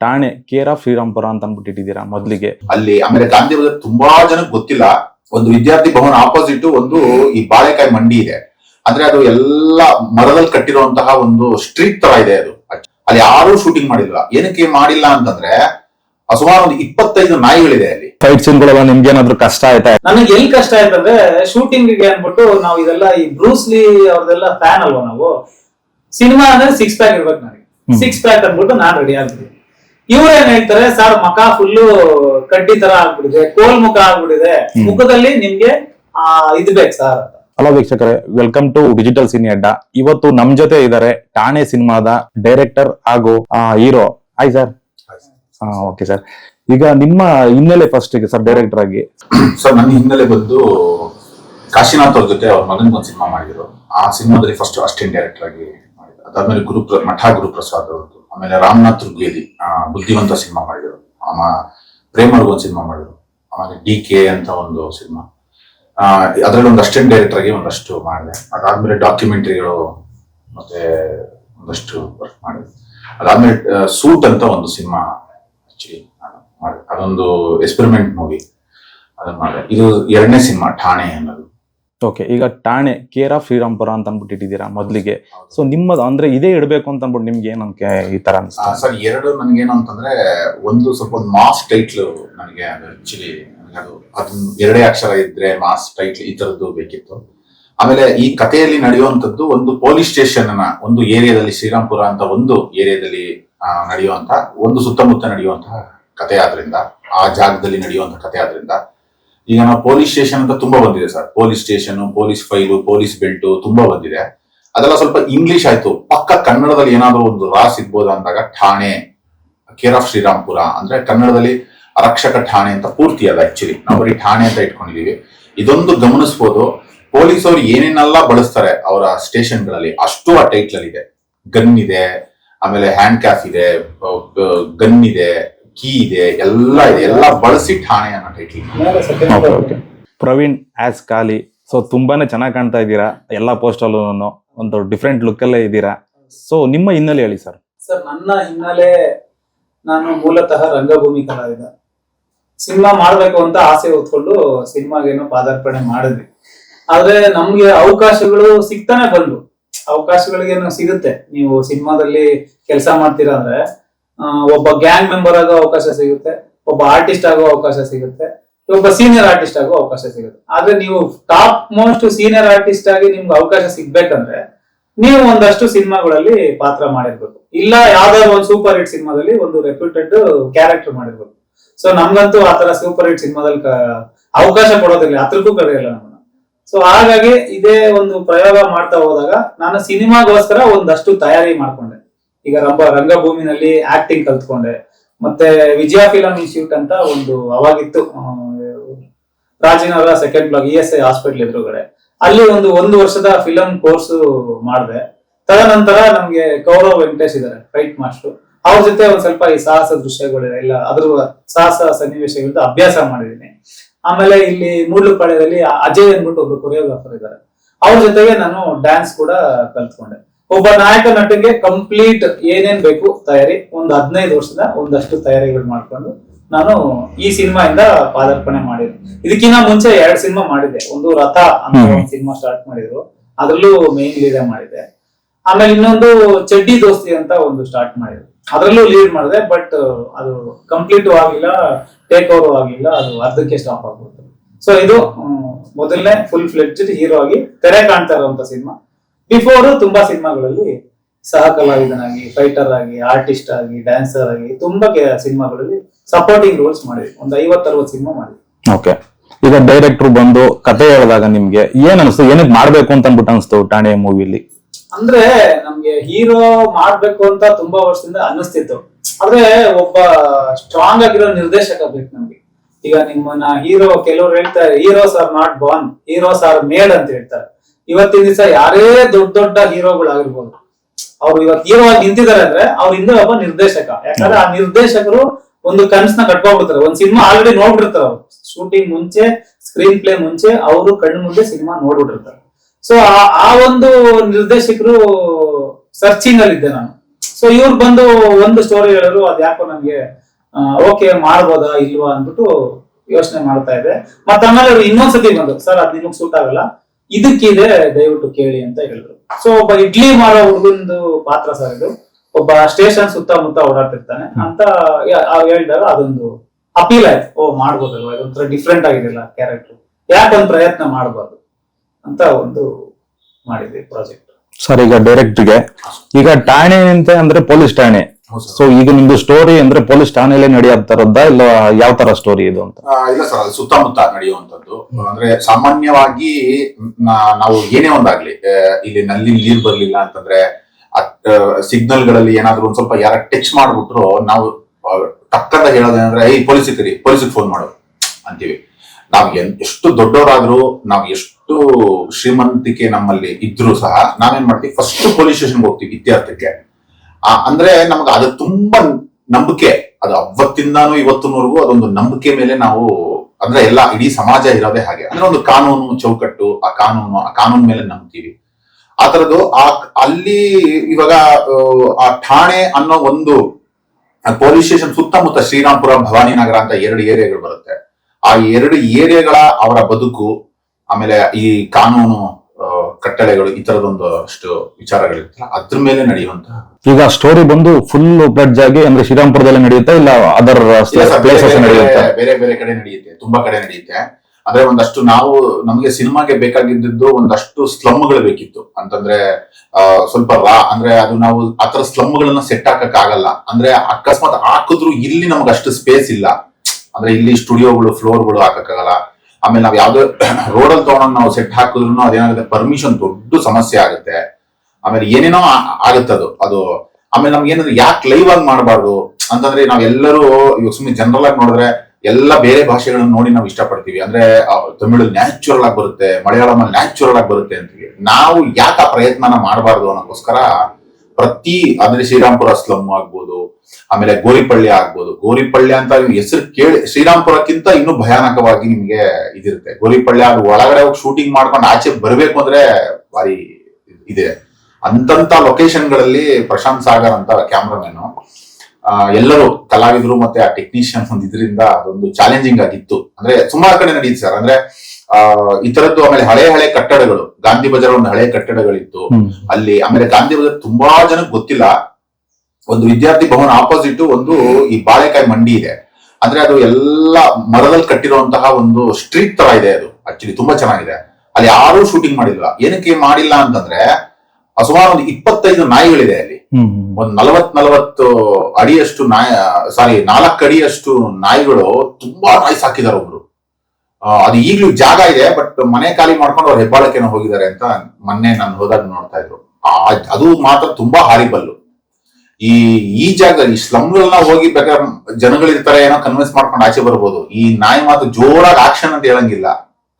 ಠಾಣೆ care of Srirampura ಅಂತ ಅಂದ್ಬಿಟ್ಟಿದ್ದೀರಾ ಮೊದಲಿಗೆ? ಅಲ್ಲಿ ಆಮೇಲೆ ಗಾಂಧಿ ತುಂಬಾ ಜನಕ್ಕೆ ಗೊತ್ತಿಲ್ಲ. ಒಂದು ವಿದ್ಯಾರ್ಥಿ ಭವನ ಆಪೋಸಿಟ್ ಒಂದು ಈ ಬಾಳೆಕಾಯಿ ಮಂಡಿ ಇದೆ. ಅಂದ್ರೆ ಅದು ಎಲ್ಲ ಮರದಲ್ಲಿ ಕಟ್ಟಿರುವಂತಹ ಒಂದು ಸ್ಟ್ರೀಟ್ ತರ ಇದೆ ಅದು. ಅಲ್ಲಿ ಯಾರು ಶೂಟಿಂಗ್ ಮಾಡಿಲ್ಲ. ಏನಕ್ಕೆ ಮಾಡಿಲ್ಲ ಅಂತಂದ್ರೆ ಆ ಸುಮಾರು ಒಂದು ಇಪ್ಪತ್ತೈದು ನಾಯಿಗಳಿದೆ ಅಲ್ಲಿ. ಫೈಟ್ ಸೀನ್ಗಳೆಲ್ಲ ನಿಮ್ಗೆ ಏನಾದ್ರು ಕಷ್ಟ ಆಯ್ತಾ? ನನಗೆ ಎಲ್ಲಿ ಕಷ್ಟ ಆಯ್ತಂದ್ರೆ ಶೂಟಿಂಗ್ಗೆ ಅನ್ಬಿಟ್ಟು ನಾವು ಇದೆಲ್ಲ ಈ ಬ್ರೂಸ್ಲಿ ಅವ್ರದೆಲ್ಲ ಫ್ಯಾನ್ ಅಲ್ವಾ ನಾವು? ಸಿನಿಮಾ ಅಂದ್ರೆ ಸಿಕ್ಸ್ ಪ್ಯಾಕ್ ಇರ್ಬೇಕು ನನಗೆ. ಸಿಕ್ಸ್ ಪ್ಯಾಕ್ ಅನ್ಬಿಟ್ಟು ನಾನ್ ರೆಡಿ ಆಗ್ಬಿಟ್ಟಿದೆ ಇವ್ರು ಏನ್ ಹೇಳ್ತಾರೆ? ಸರ್ ಮುಖ ಫುಲ್ಲು ಕಡ್ಡಿ ತರ ಆಗ್ಬಿಟ್ಟಿದೆ ಕೋಲ್ ಮುಖ ಆಗ್ಬಿಟ್ಟಿದೆ. ಮುಖದಲ್ಲಿ ನಿಮ್ಗೆ ಆ ಇದು ಬೇಕು ಸರ್ ಅಂತ. ಹಲೋ ವೀಕ್ಷಕರೇ welcome to digital cine Adda. ಇವತ್ತು ನಮ್ ಜೊತೆ ಇದ್ದಾರೆ ಠಾಣೆ ಸಿನಿಮಾದ ಡೈರೆಕ್ಟರ್ ಹಾಗೂ hero. Hi sir okay sir ಈಗ ನಿಮ್ಮ ಹಿನ್ನೆಲೆ ಫಸ್ಟ್ ಈಗ ಸರ್ ಡೈರೆಕ್ಟರ್ ಆಗಿ. ಸರ್ ನನ್ನ ಹಿನ್ನೆಲೆ ಬಂದು ಕಾಶಿನಾಥ್ ಅವ್ರ ಜೊತೆ ಅವ್ರ ಮಗನ ಒಂದು ಸಿನಿಮಾ ಮಾಡಿದ್ರು. ಆ ಸಿನಿಮಾದಲ್ಲಿ ಫಸ್ಟ್ ಅಸಿಸ್ಟೆಂಟ್ ಡೈರೆಕ್ಟರ್ ಆಗಿ ಮಾಡಿದ್ರು. ಅದಾದ್ಮೇಲೆ ಗುರುಪ್ರ ಮಠ ಗುರುಪ್ರಸಾದ್ ಅವ್ರದ್ದು ಆಮೇಲೆ ರಾಮನಾಥ್ ಋಗ್ವೇದಿ ಬುದ್ಧಿವಂತ ಸಿನಿಮಾ ಮಾಡಿದ್ರು. ಆಮ, ಪ್ರೇಮ್ ಅವ್ರಿಗೆ ಒಂದು ಸಿನಿಮಾ ಮಾಡಿದ್ರು. ಆಮೇಲೆ ಡಿ ಕೆ ಅಂತ ಒಂದು ಸಿನಿಮಾ. ಅದರಲ್ಲಿ ಒಂದು ಅಸ್ಟೆಂಟ್ ಡೈರೆಕ್ಟರ್ ಆಗಿ ಒಂದಷ್ಟು ಮಾಡಿದೆ. ಅದಾದ್ಮೇಲೆ ಡಾಕ್ಯುಮೆಂಟ್ರಿಗಳು ಮತ್ತೆ ಒಂದಷ್ಟು ವರ್ಕ್ ಮಾಡಿದೆ. ಅದಾದ್ಮೇಲೆ ಸೂಟ್ ಅಂತ ಒಂದು ಸಿನಿಮಾ ಆಕ್ಚುಲಿ ಮಾಡಿದೆ. ಅದೊಂದು ಎಕ್ಸ್ಪೆರಿಮೆಂಟ್ ಮೂವಿ ಅದನ್ನ ಮಾಡಿದೆ. ಇದು ಎರಡನೇ ಸಿನಿಮಾ, ಠಾಣೆ ಅನ್ನೋದು. ಓಕೆ ಈಗ ಠಾಣೆ ಕೇರ್ ಆಫ್ ಶ್ರೀರಾಮ್ಪುರ ಅಂತ ಅಂದ್ಬಿಟ್ಟಿದ್ದೀರಾ ಮೊದಲಿಗೆ ಸೊ ನಿಮ್ಮದು ಅಂದ್ರೆ ಇದೇ ಇಡಬೇಕು ಅಂತ ಅಂದ್ಬಿಟ್ಟು ನಿಮ್ಗೆ ಏನು ಈ ತರ ಅನ್ಸುತ್ತೆ ಸರ್ ಎರಡು ನನಗೇನು ಅಂತಂದ್ರೆ ಒಂದು ಸ್ವಲ್ಪ ಒಂದು ಮಾಸ್ ಟೈಟ್ಲ್ ನನಗೆ ಆಕ್ಚುಲಿ ಅದು ಅದನ್ನ ಎರಡೇ ಅಕ್ಷರ ಇದ್ರೆ ಮಾಸ್ ಟೈಟ್ಲ್ ಈ ತರದ್ದು ಬೇಕಿತ್ತು. ಆಮೇಲೆ ಈ ಕಥೆಯಲ್ಲಿ ನಡೆಯುವಂಥದ್ದು ಒಂದು ಪೊಲೀಸ್ ಸ್ಟೇಷನ್ ಒಂದು ಏರಿಯಾದಲ್ಲಿ ಶ್ರೀರಾಮ್ಪುರ ಅಂತ ಒಂದು ಏರಿಯಾದಲ್ಲಿ ನಡೆಯುವಂತಹ ನಡೆಯುವಂತ ಒಂದು ಸುತ್ತಮುತ್ತ ನಡೆಯುವಂತಹ ಕಥೆ ಆದ್ರಿಂದ ಆ ಜಾಗದಲ್ಲಿ ನಡೆಯುವಂತ ಕಥೆ ಆದ್ರಿಂದ ಈಗ ನಾವು ಪೊಲೀಸ್ ಸ್ಟೇಷನ್ ಅಂತ ತುಂಬಾ ಬಂದಿದೆ sir police station police file police belt ತುಂಬಾ ಬಂದಿದೆ. ಅದೆಲ್ಲ ಸ್ವಲ್ಪ ಇಂಗ್ಲಿಷ್ ಆಯ್ತು. ಪಕ್ಕ ಕನ್ನಡದಲ್ಲಿ ಏನಾದ್ರು ಒಂದು ರಾ ಸಿಗ್ಬೋದ ಅಂದಾಗ ಠಾಣೆ ಕೇರ್ ಆಫ್ ಶ್ರೀರಾಮ್ಪುರ. ಅಂದ್ರೆ ಕನ್ನಡದಲ್ಲಿ ರಕ್ಷಕ ಠಾಣೆ ಅಂತ ಪೂರ್ತಿ ಅದ ಆಕ್ಚುಲಿ ನಾವು ಬರೀ ಠಾಣೆ ಅಂತ ಇಟ್ಕೊಂಡಿದೀವಿ. ಇದೊಂದು ಗಮನಿಸಬಹುದು ಪೊಲೀಸ್ ಅವರು ಏನೇನೆಲ್ಲ ಬಳಸ್ತಾರೆ ಅವರ ಸ್ಟೇಷನ್ಗಳಲ್ಲಿ ಅಷ್ಟು ಆ ಟೈಟ್ಲಲ್ಲಿ ಇದೆ. ಗನ್ ಇದೆ, ಆಮೇಲೆ ಹ್ಯಾಂಡ್ ಕ್ಯಾಫ್ ಇದೆ ಗನ್ ಇದೆ. ಕೀ ಇದೆ ಎಲ್ಲ ಇದೆ ಎಲ್ಲ ಬಳಸಿ ಠಾಣೆ ಅನ್ನೋ ಟೈಟ್ಲ್ ಪ್ರವೀಣ್ ಆಸ್ ಖಾಲಿ ಸೊ ತುಂಬಾನೇ ಚೆನ್ನಾಗಿ ಕಾಣ್ತಾ ಇದ್ದೀರಾ? ಎಲ್ಲಾ ಪೋಸ್ಟ್ ಅಲ್ಲೂ ಒಂದು ಡಿಫ್ರೆಂಟ್ ಲುಕ್ ಅಲ್ಲೇ ಇದ್ದೀರಾ? ಸೊ ನಿಮ್ಮ ಹಿನ್ನೆಲೆ ಹೇಳಿ ಸರ್ ಸರ್ ನನ್ನ ಹಿನ್ನೆಲೆ ನಾನು ಮೂಲತಃ ರಂಗಭೂಮಿ ಕಲಾವಿದ. ಸಿನಿಮಾ ಮಾಡ್ಬೇಕು ಅಂತ ಆಸೆ ಹೊತ್ಕೊಂಡು ಸಿನಿಮಾಗೇನೋ ಪಾದಾರ್ಪಣೆ ಮಾಡಿದ್ವಿ. ಆದ್ರೆ ನಮ್ಗೆ ಅವಕಾಶಗಳು ಸಿಗ್ತಾನೆ ಬಂದ್ವು. ಅವಕಾಶಗಳಿಗೇನೋ ಸಿಗುತ್ತೆ. ನೀವು ಸಿನಿಮಾದಲ್ಲಿ ಕೆಲಸ ಮಾಡ್ತೀರಾ ಅಂದ್ರೆ ಒಬ್ಬ ಗ್ಯಾಂಗ್ ಮೆಂಬರ್ ಆಗೋ ಅವಕಾಶ ಸಿಗುತ್ತೆ, ಒಬ್ಬ ಆರ್ಟಿಸ್ಟ್ ಆಗೋ ಅವಕಾಶ ಸಿಗುತ್ತೆ, ಒಬ್ಬ ಸೀನಿಯರ್ ಆರ್ಟಿಸ್ಟ್ ಆಗೋ ಅವಕಾಶ ಸಿಗುತ್ತೆ. ಆದ್ರೆ ನೀವು ಟಾಪ್ ಮೋಸ್ಟ್ ಸೀನಿಯರ್ ಆರ್ಟಿಸ್ಟ್ ಆಗಿ ನಿಮ್ಗೆ ಅವಕಾಶ ಸಿಗ್ಬೇಕಂದ್ರೆ ನೀವು ಒಂದಷ್ಟು ಸಿನಿಮಾಗಳಲ್ಲಿ ಪಾತ್ರ ಮಾಡಿರ್ಬೇಕು. ಇಲ್ಲ ಯಾವ್ದಾದ್ರು ಒಂದು ಸೂಪರ್ ಹಿಟ್ ಸಿನಿಮಾದಲ್ಲಿ ಒಂದು ರೆಪ್ಯೂಟೆಡ್ ಕ್ಯಾರೆಕ್ಟರ್ ಮಾಡಿರ್ಬೇಕು. ಸೊ ನಮ್ಗಂತೂ ಆತರ ಸೂಪರ್ ಹಿಟ್ ಸಿನಿಮಾದಲ್ಲಿ ಅವಕಾಶ ಕೊಡೋದಿಲ್ಲ, ಹತ್ರಕ್ಕೂ ಕರೆಯಲ್ಲ ನಮ್ಮನ್ನ. ಸೊ ಹಾಗಾಗಿ ಇದೇ ಒಂದು ಪ್ರಯೋಗ ಮಾಡ್ತಾ ಹೋದಾಗ ನಾನು ಸಿನಿಮಾಗೋಸ್ಕರ ಒಂದಷ್ಟು ತಯಾರಿ ಮಾಡ್ಕೊಂಡೆ. ಈಗ ರಂಭ ರಂಗಭೂಮಿನಲ್ಲಿ ಆಕ್ಟಿಂಗ್ ಕಲ್ತ್ಕೊಂಡೆ. ಮತ್ತೆ ವಿಜಯ ಫಿಲಂ ಇನ್ಸ್ಟಿಟ್ಯೂಟ್ ಅಂತ ಒಂದು ಅವಾಗಿತ್ತು ರಾಜಿನವರ second block E S I hospital ಎದುರುಗಡೆ. ಅಲ್ಲಿ ಒಂದು ಒಂದು ವರ್ಷದ ಫಿಲಂ ಕೋರ್ಸ್ ಮಾಡಿದೆ. ತದನಂತರ ನಮ್ಗೆ ಕೌರವ್ ವೆಂಕಟೇಶ್ ಇದ್ದಾರೆ ಫೈಟ್ ಮಾಸ್ಟರ್ ಅವ್ರ ಜೊತೆ ಒಂದ್ ಸ್ವಲ್ಪ ಈ ಸಾಹಸ ದೃಶ್ಯಗಳು ಎಲ್ಲ ಅದ್ರ ಸಾಹಸ ಸನ್ನಿವೇಶಗಳಿಂದ ಅಭ್ಯಾಸ ಮಾಡಿದೀನಿ ಆಮೇಲೆ ಇಲ್ಲಿ ಮೂಡ್ಲುಪಾಳ್ಯದಲ್ಲಿ ಅಜಯ್ ಅಂದ್ಬಿಟ್ಟು ಒಬ್ರು ಕೊರಿಯೋಗ್ರಾಫರ್ ಇದ್ದಾರೆ. ಅವ್ರ ಜೊತೆಗೆ ನಾನು ಡ್ಯಾನ್ಸ್ ಕೂಡ ಕಲ್ತ್ಕೊಂಡೆ. ಒಬ್ಬ ನಾಯಕ ನಟಿಗೆ ಕಂಪ್ಲೀಟ್ ಏನೇನ್ ಬೇಕು ತಯಾರಿ ಒಂದು ಹದಿನೈದು ವರ್ಷದ ಒಂದಷ್ಟು ತಯಾರಿಗಳು ಮಾಡ್ಕೊಂಡು ನಾನು ಈ ಸಿನಿಮಾಯಿಂದ ಪಾದಾರ್ಪಣೆ ಮಾಡಿದೆ. ಇದಕ್ಕಿಂತ ಮುಂಚೆ ಎರಡ್ ಸಿನಿಮಾ ಮಾಡಿದ್ದೆ ಒಂದು ರಥ ಅಂತ. ಒಂದು ಸಿನಿಮಾ ಸ್ಟಾರ್ಟ್ ಮಾಡಿದ್ರು. ಅದ್ರಲ್ಲೂ ಮೇನ್ ಲೀಡ್ ಮಾಡಿದೆ. ಆಮೇಲೆ ಇನ್ನೊಂದು ಚಡ್ಡಿ ದೋಸ್ತಿ ಅಂತ ಒಂದು ಸ್ಟಾರ್ಟ್ ಮಾಡಿದ್ರು ಅದರಲ್ಲೂ ಲೀಡ್ ಮಾಡಿದೆ ಬಟ್ ಅದು ಕಂಪ್ಲೀಟ್ ಆಗಿಲ್ಲ ಟೇಕ್ ಓವರ್ ಆಗಿಲ್ಲ ಅದು ಅರ್ಧಕ್ಕೆ ಸ್ಟಾಪ್ ಆಗ್ಬೋದು ಸೊ ಇದು ಮೊದಲನೇ ಫುಲ್ ಫ್ಲೆಡ್ಜ್ ಹೀರೋ ಆಗಿ ತೆರೆ ಕಾಣ್ತಾ ಇರುವಂತ ಸಿನಿಮಾ. ಬಿಫೋರ್ ತುಂಬಾ ಸಿನಿಮಾಗಳಲ್ಲಿ ಸಹ ಕಲಾವಿದನಾಗಿ ಫೈಟರ್ ಆಗಿ ಆರ್ಟಿಸ್ಟ್ ಆಗಿ ಡ್ಯಾನ್ಸರ್ ಆಗಿ ತುಂಬಾ ಸಿನಿಮಾಗಳಲ್ಲಿ ಸಪೋರ್ಟಿಂಗ್ ರೋಲ್ಸ್ ಮಾಡಿದ್ವಿ. ಒಂದು ಐವತ್ತರವತ್ತು ಸಿನಿಮಾ ಮಾಡಿದ್ವಿ. ಓಕೆ ಈಗ ಡೈರೆಕ್ಟರ್ ಬಂದು ಕತೆ ಹೇಳಿದಾಗ ನಿಮ್ಗೆ ಏನ್ ಅನಿಸ್ತು? ಏನಕ್ಕೆ ಮಾಡ್ಬೇಕು ಅಂತ ಅನ್ಬಿಟ್ಟು ಅನಿಸ್ತು ಠಾಣೆ ಮೂವಿಲಿ ಅಂದ್ರೆ ನಮ್ಗೆ ಹೀರೋ ಮಾಡ್ಬೇಕು ಅಂತ ತುಂಬಾ ವರ್ಷದಿಂದ ಅನಿಸ್ತಿತ್ತು ಆದ್ರೆ ಒಬ್ಬ ಸ್ಟ್ರಾಂಗ್ ಆಗಿರೋ ನಿರ್ದೇಶಕ ಬೇಕು ನಮ್ಗೆ. ಈಗ ನಿಮ್ಮನ್ನ ಹೀರೋ ಕೆಲವ್ರು ಹೇಳ್ತಾರೆ heroes are not born heroes are made ಅಂತ ಹೇಳ್ತಾರೆ. ಇವತ್ತಿನ ದಿವಸ ಯಾರೇ ದೊಡ್ಡ ದೊಡ್ಡ ಹೀರೋಗಳಾಗಿರ್ಬೋದು, ಅವ್ರು ಇವತ್ತು ಹೀರೋ ಆಗಿ ನಿಂತಿದ್ದಾರೆ ಅಂದ್ರೆ ಅವ್ರ ಹಿಂದೆ ಒಬ್ಬ ನಿರ್ದೇಶಕ. ಯಾಕಂದ್ರೆ ಆ ನಿರ್ದೇಶಕರು ಒಂದು ಕನ್ಸ್ನ ಕಟ್ಕೊಂಡ್ಬಿಡ್ತಾರೆ. ಒಂದ್ ಸಿನಿಮಾ ಆಲ್ರೆಡಿ ನೋಡ್ಬಿಡ್ತಾರೆ ಅವ್ರು. ಶೂಟಿಂಗ್ ಮುಂಚೆ ಸ್ಕ್ರೀನ್ ಪ್ಲೇ ಮುಂಚೆ ಅವರು ಕಣ್ಣು ಮುಂದೆ ಸಿನಿಮಾ ನೋಡ್ಬಿಟ್ಟಿರ್ತಾರೆ. ಸೊ ಆ ಒಂದು ನಿರ್ದೇಶಕರು ಸರ್ಚಿಂಗ್ ಅಲ್ಲಿ ಇದ್ದೆ ನಾನು. ಸೊ ಇವ್ರು ಬಂದು ಒಂದು ಸ್ಟೋರಿ ಹೇಳಿದ್ರು, ಅದ್ ಯಾಕೋ ನನ್ಗೆ ಓಕೆ ಮಾಡ್ಬೋದಾ, ಇಲ್ವಾ? ಅಂದ್ಬಿಟ್ಟು ಯೋಚನೆ ಮಾಡ್ತಾ ಇದ್ದೆ. ಮತ್ತೆ ಆಮೇಲೆ ಇನ್ನೊಂದ್ಸತಿ ಬಂದ್ರು, ಸರ್, ಅದ್ ನಿಮಗ್ ಸೂಟ್ ಆಗಲ್ಲ. ಇದಕ್ಕಿದೆ ದಯವಿಟ್ಟು ಕೇಳಿ ಅಂತ ಹೇಳಿದ್ರು. ಸೊ ಒಬ್ಬ ಇಡ್ಲಿ ಮಾರೋ ಹುಡುಗಂದು ಪಾತ್ರ ಸರ್ ಇದು. ಒಬ್ಬ ಸ್ಟೇಷನ್ ಸುತ್ತಮುತ್ತ ಓಡಾಡ್ತಿರ್ತಾನೆ. ಅಂತ ಹೇಳಿದಾಗ ಅದೊಂದು ಅಪೀಲ್ ಆಯ್ತು. ಓ ಮಾಡ್ಬೋದಲ್ವಾ? ಇದೊಂಥರ ಡಿಫ್ರೆಂಟ್ ಆಗಿದೆಲ್ಲ ಕ್ಯಾರೆಕ್ಟರ್ ಯಾಕೊಂದು ಪ್ರಯತ್ನ ಮಾಡಬಾರ್ದು ಅಂತ ಒಂದು ಮಾಡಿದ್ವಿ ಪ್ರಾಜೆಕ್ಟ್ ಸರ್ ಈಗ ಡೈರೆಕ್ಟ್ಗೆ ಈಗ ಠಾಣೆ ಅಂತ ಅಂದ್ರೆ ಪೊಲೀಸ್ ಠಾಣೆ. ಸೊ ಈಗ ನಿಮ್ದು ಸ್ಟೋರಿ ಅಂದ್ರೆ ಪೊಲೀಸ್ ಠಾಣೆಯಲ್ಲೇ ನಡೆಯತ್ತರದ್ದ ಇಲ್ಲ ಯಾವ ತರ ಸ್ಟೋರಿ ಇದು ಅಂತ? ಆ, ಇಲ್ಲ ಸರ್ ಅದು ಸುತ್ತಮುತ್ತ ನಡೆಯುವಂತದ್ದು ಅಂದ್ರೆ ಸಾಮಾನ್ಯವಾಗಿ ನಾ- ನಾವು ಏನೇ ಒಂದಾಗ್ಲಿ ಆ, ಇಲ್ಲಿ ನಲ್ಲಿ ನೀರ್ ಬರ್ಲಿಲ್ಲ ಅಂತಂದ್ರೆ ಸಿಗ್ನಲ್ಗಳಲ್ಲಿ ಏನಾದ್ರು ಒಂದ್ ಸ್ವಲ್ಪ ಯಾರ ಟಚ್ ಮಾಡ್ಬಿಟ್ರು ನಾವು ತಕ್ಕಂತ ಹೇಳೋದಂದ್ರೆ ಹೇಳೋದೇನಂದ್ರೆ ಈ ಪೊಲೀಸ್ ಕರಿ ಪೊಲೀಸಿಗೆ ಫೋನ್ ಮಾಡು ಅಂತೀವಿ. ನಾವ್ ಎನ್- ಎಷ್ಟು ದೊಡ್ಡವರಾದ್ರೂ ನಾವ್ ಎಷ್ಟು ಶ್ರೀಮಂತಿಕೆ ನಮ್ಮಲ್ಲಿ ಇದ್ರೂ ಸಹ ನಾವೇನ್ ಮಾಡ್ತೀವಿ ಫಸ್ಟ್ ಪೊಲೀಸ್ ಸ್ಟೇಷನ್ಗೆ ಹೋಗ್ತೀವಿ ಇತ್ಯರ್ಥಕ್ಕೆ. ಆ, ಅಂದ್ರೆ ನಮ್ಗೆ ಅದು ತುಂಬಾ ನಂಬಿಕೆ. ಅದು ಅವತ್ತಿಂದಾನು ಇವತ್ತಿನವರೆಗೂ ಅದೊಂದು ನಂಬಿಕೆ ಮೇಲೆ ನಾವು ಅಂದ್ರೆ ಎಲ್ಲ ಇಡೀ ಸಮಾಜ ಇರೋದೇ ಹಾಗೆ. ಅಂದ್ರೆ ಒಂದು ಕಾನೂನು ಚೌಕಟ್ಟು ಆ ಕಾನೂನು ಆ ಕಾನೂನು ಮೇಲೆ ನಂಬ್ತೀವಿ. ಆ ತರದ್ದು ಆ ಅಲ್ಲಿ ಇವಾಗ ಆ, ಠಾಣೆ ಅನ್ನೋ ಒಂದು ಪೊಲೀಸ್ ಸ್ಟೇಷನ್ ಸುತ್ತಮುತ್ತ ಶ್ರೀರಾಮ್ಪುರ ಭವಾನಿನಗರ ಅಂತ ಎರಡು ಏರಿಯಾಗಳು ಬರುತ್ತೆ. ಆ ಎರಡು ಏರಿಯಾಗಳ ಅವರ ಬದುಕು ಆಮೇಲೆ ಈ ಕಾನೂನು ಕಟ್ಟಳೆಗಳು ಈ ತರದೊಂದು ಅಷ್ಟು ವಿಚಾರಗಳಿರ್ತಲ್ಲ ಅದ್ರ ಮೇಲೆ ನಡೆಯುವಂತಹ ಈಗ ಸ್ಟೋರಿ ಬಂದು ಫುಲ್ ಬ್ಲಡ್ಜ್ ಆಗಿ ಅಂದ್ರೆ ಶ್ರೀರಾಮ್ಪುರದಲ್ಲಿ ನಡೆಯುತ್ತೆ ಇಲ್ಲ ಅದರ ನಡೆಯುತ್ತೆ ಬೇರೆ ಪ್ಲೇಸಸ್ ಬೇರೆ ನಡೆಯುತ್ತಾ? ಕಡೆ- ಬೇರೆ ಬೇರೆ ಕಡೆ ನಡೆಯುತ್ತೆ ತುಂಬಾ ಕಡೆ ನಡೆಯುತ್ತೆ. ಅಂದ್ರೆ ಒಂದಷ್ಟು ನಾವು ನಮಗೆ ಸಿನಿಮಾಗೆ ಬೇಕಾಗಿದ್ದು ಒಂದಷ್ಟು ಸ್ಲಮ್ಗಳು ಬೇಕಿತ್ತು. ಅಂತಂದ್ರೆ ಸ್ವಲ್ಪ ರಾ ಅಂದ್ರೆ ಅದು ನಾವು ಆತರ ಸ್ಲಮ್ಗಳನ್ನ ಸೆಟ್ ಹಾಕಕ್ ಆಗಲ್ಲ. ಅಂದ್ರೆ ಅಕಸ್ಮಾತ್ ಹಾಕಿದ್ರು ಇಲ್ಲಿ ನಮ್ಗೆ ಅಷ್ಟು ಸ್ಪೇಸ್ ಇಲ್ಲ. ಅಂದ್ರೆ ಇಲ್ಲಿ ಸ್ಟುಡಿಯೋಗಳು ಫ್ಲೋರ್ಗಳು ಹಾಕಕ್ಕಾಗಲ್ಲ. ಆಮೇಲೆ ನಾವು ಯಾವ್ದೋ ರೋಡಲ್ಲಿ ತಗೊಂಡ್ ನಾವು ಸೆಟ್ ಹಾಕಿದ್ರು ಅದೇನಾಗುತ್ತೆ? ಪರ್ಮಿಷನ್ ದೊಡ್ಡ ಸಮಸ್ಯೆ ಆಗುತ್ತೆ. ಆಮೇಲೆ ಏನೇನೋ ಆಗುತ್ತೆ ಅದು. ಅದು ಆಮೇಲೆ ನಮ್ಗೆ ಏನಂದ್ರೆ ಯಾಕೆ ಲೈವ್ ಆಗಿ ಮಾಡಬಾರ್ದು? ಅಂತಂದ್ರೆ ನಾವೆಲ್ಲರೂ ಇವಾಗ ಸುಮ್ಮನೆ ಜನರಲ್ ಆಗಿ ನೋಡಿದ್ರೆ ಎಲ್ಲ ಬೇರೆ ಭಾಷೆಗಳನ್ನ ನೋಡಿ ನಾವು ಇಷ್ಟಪಡ್ತೀವಿ. ಅಂದ್ರೆ ತಮಿಳು ನ್ಯಾಚುರಲ್ ಆಗಿ ಬರುತ್ತೆ, ಮಲಯಾಳಂ ನ್ಯಾಚುರಲ್ ಆಗಿ ಬರುತ್ತೆ ಅಂತೀವಿ ನಾವು ಯಾಕೆ ಆ ಪ್ರಯತ್ನನ ಮಾಡಬಾರ್ದು ಅನ್ನೋಕ್ಕೋಸ್ಕರ ಪ್ರತಿ, ಅಂದ್ರೆ ಶ್ರೀರಾಮ್ಪುರ ಸ್ಲಮ್ ಆಗ್ಬೋದು, ಆಮೇಲೆ ಗೋರಿಪಳ್ಳಿ ಆಗ್ಬೋದು ಗೋರಿಪಳ್ಳಿ ಅಂತ ಹೆಸರು ಕೇಳಿ ಶ್ರೀರಾಮ್ಪುರಕ್ಕಿಂತ ಇನ್ನೂ ಭಯಾನಕವಾಗಿ ನಿಮ್ಗೆ ಇದಿರುತ್ತೆ. ಗೋರಿಪಳ್ಳ ಅದು ಒಳಗಡೆ ಹೋಗಿ ಶೂಟಿಂಗ್ ಮಾಡ್ಕೊಂಡು ಆಚೆ ಬರ್ಬೇಕು ಅಂದ್ರೆ ಬಾರಿ ಇದೆ. ಅಂತಂತ ಲೊಕೇಶನ್ಗಳಲ್ಲಿ ಪ್ರಶಾಂತ್ ಸಾಗರ್ ಅಂತ ಕ್ಯಾಮ್ರಾಮನ್ ಎಲ್ಲರೂ ಕಲಾವಿದರು ಮತ್ತೆ ಆ ಟೆಕ್ನಿಷಿಯನ್ ಒಂದು ಇದರಿಂದ ಅದೊಂದು ಚಾಲೆಂಜಿಂಗ್ ಆಗಿತ್ತು. ಅಂದ್ರೆ ಸುಮಾರು ಕಡೆ ನಡೆಯುತ್ತೆ ಸರ್. ಅಂದ್ರೆ ಆ ಈ ತರದ್ದು ಆಮೇಲೆ ಹಳೆ ಹಳೆ ಕಟ್ಟಡಗಳು ಗಾಂಧಿ ಬಜಾರ್ ಒಂದು ಹಳೆ ಕಟ್ಟಡಗಳಿತ್ತು. ಅಲ್ಲಿ ಆಮೇಲೆ ಗಾಂಧಿ ಬಜಾರ್ ತುಂಬಾ ಜನಕ್ಕೆ ಗೊತ್ತಿಲ್ಲ. ಒಂದು ವಿದ್ಯಾರ್ಥಿ ಭವನ ಆಪೋಸಿಟ್ ಒಂದು ಈ ಬಾಳೆಕಾಯಿ ಮಂಡಿ ಇದೆ. ಅಂದ್ರೆ ಅದು ಎಲ್ಲ ಮರದಲ್ಲಿ ಕಟ್ಟಿರುವಂತಹ ಒಂದು ಸ್ಟ್ರೀಟ್ ತರ ಇದೆ ಅದು. ಆಕ್ಚುಲಿ ತುಂಬಾ ಚೆನ್ನಾಗಿದೆ. ಅಲ್ಲಿ ಯಾರು ಶೂಟಿಂಗ್ ಮಾಡಿಲ್ಲ. ಏನಕ್ಕೆ ಮಾಡಿಲ್ಲ ಅಂತಂದ್ರೆ ಸುಮಾರು ಒಂದು ಇಪ್ಪತ್ತೈದು ನಾಯಿಗಳಿದೆ ಅಲ್ಲಿ. ಒಂದ್ ನಲವತ್ ನಲವತ್ತು ಅಡಿಯಷ್ಟು ನಾಯಿ ಸಾರಿ ನಾಲ್ಕು ಅಡಿಯಷ್ಟು ನಾಯಿಗಳು ತುಂಬಾ ನಾಯಿ ಸಾಕಿದಾರೆ ಒಬ್ರು. ಅದು ಈಗ್ಲೂ ಜಾಗ ಇದೆ ಬಟ್ ಮನೆ ಖಾಲಿ ಮಾಡ್ಕೊಂಡು ಅವ್ರು ಹೆಬ್ಬಾಳಕ್ಕೆ ಹೋಗಿದ್ದಾರೆ ಅಂತ ಮೊನ್ನೆ ನಾನು ಹೋದಾಗ ನೋಡ್ತಾ ಇದ್ರು. ಅದು ಮಾತ್ರ ತುಂಬಾ ಹಾರಿಬಲ್ಲು ಈ ಈ ಜಾಗ ಈ ಸ್ಲಮ್ಗಳನ್ನ ಹೋಗಿ ಬೇಕಾದ್ರೆ ಜನಗಳಿರ್ತಾರೆ ಏನೋ ಕನ್ವಿನ್ಸ್ ಮಾಡ್ಕೊಂಡು ಆಚೆ ಬರ್ಬೋದು. ಈ ನಾಯಿ ಮಾತು ಜೋರಾಗಿ ಆಕ್ಷನ್ ಅಂತ ಹೇಳಂಗಿಲ್ಲ.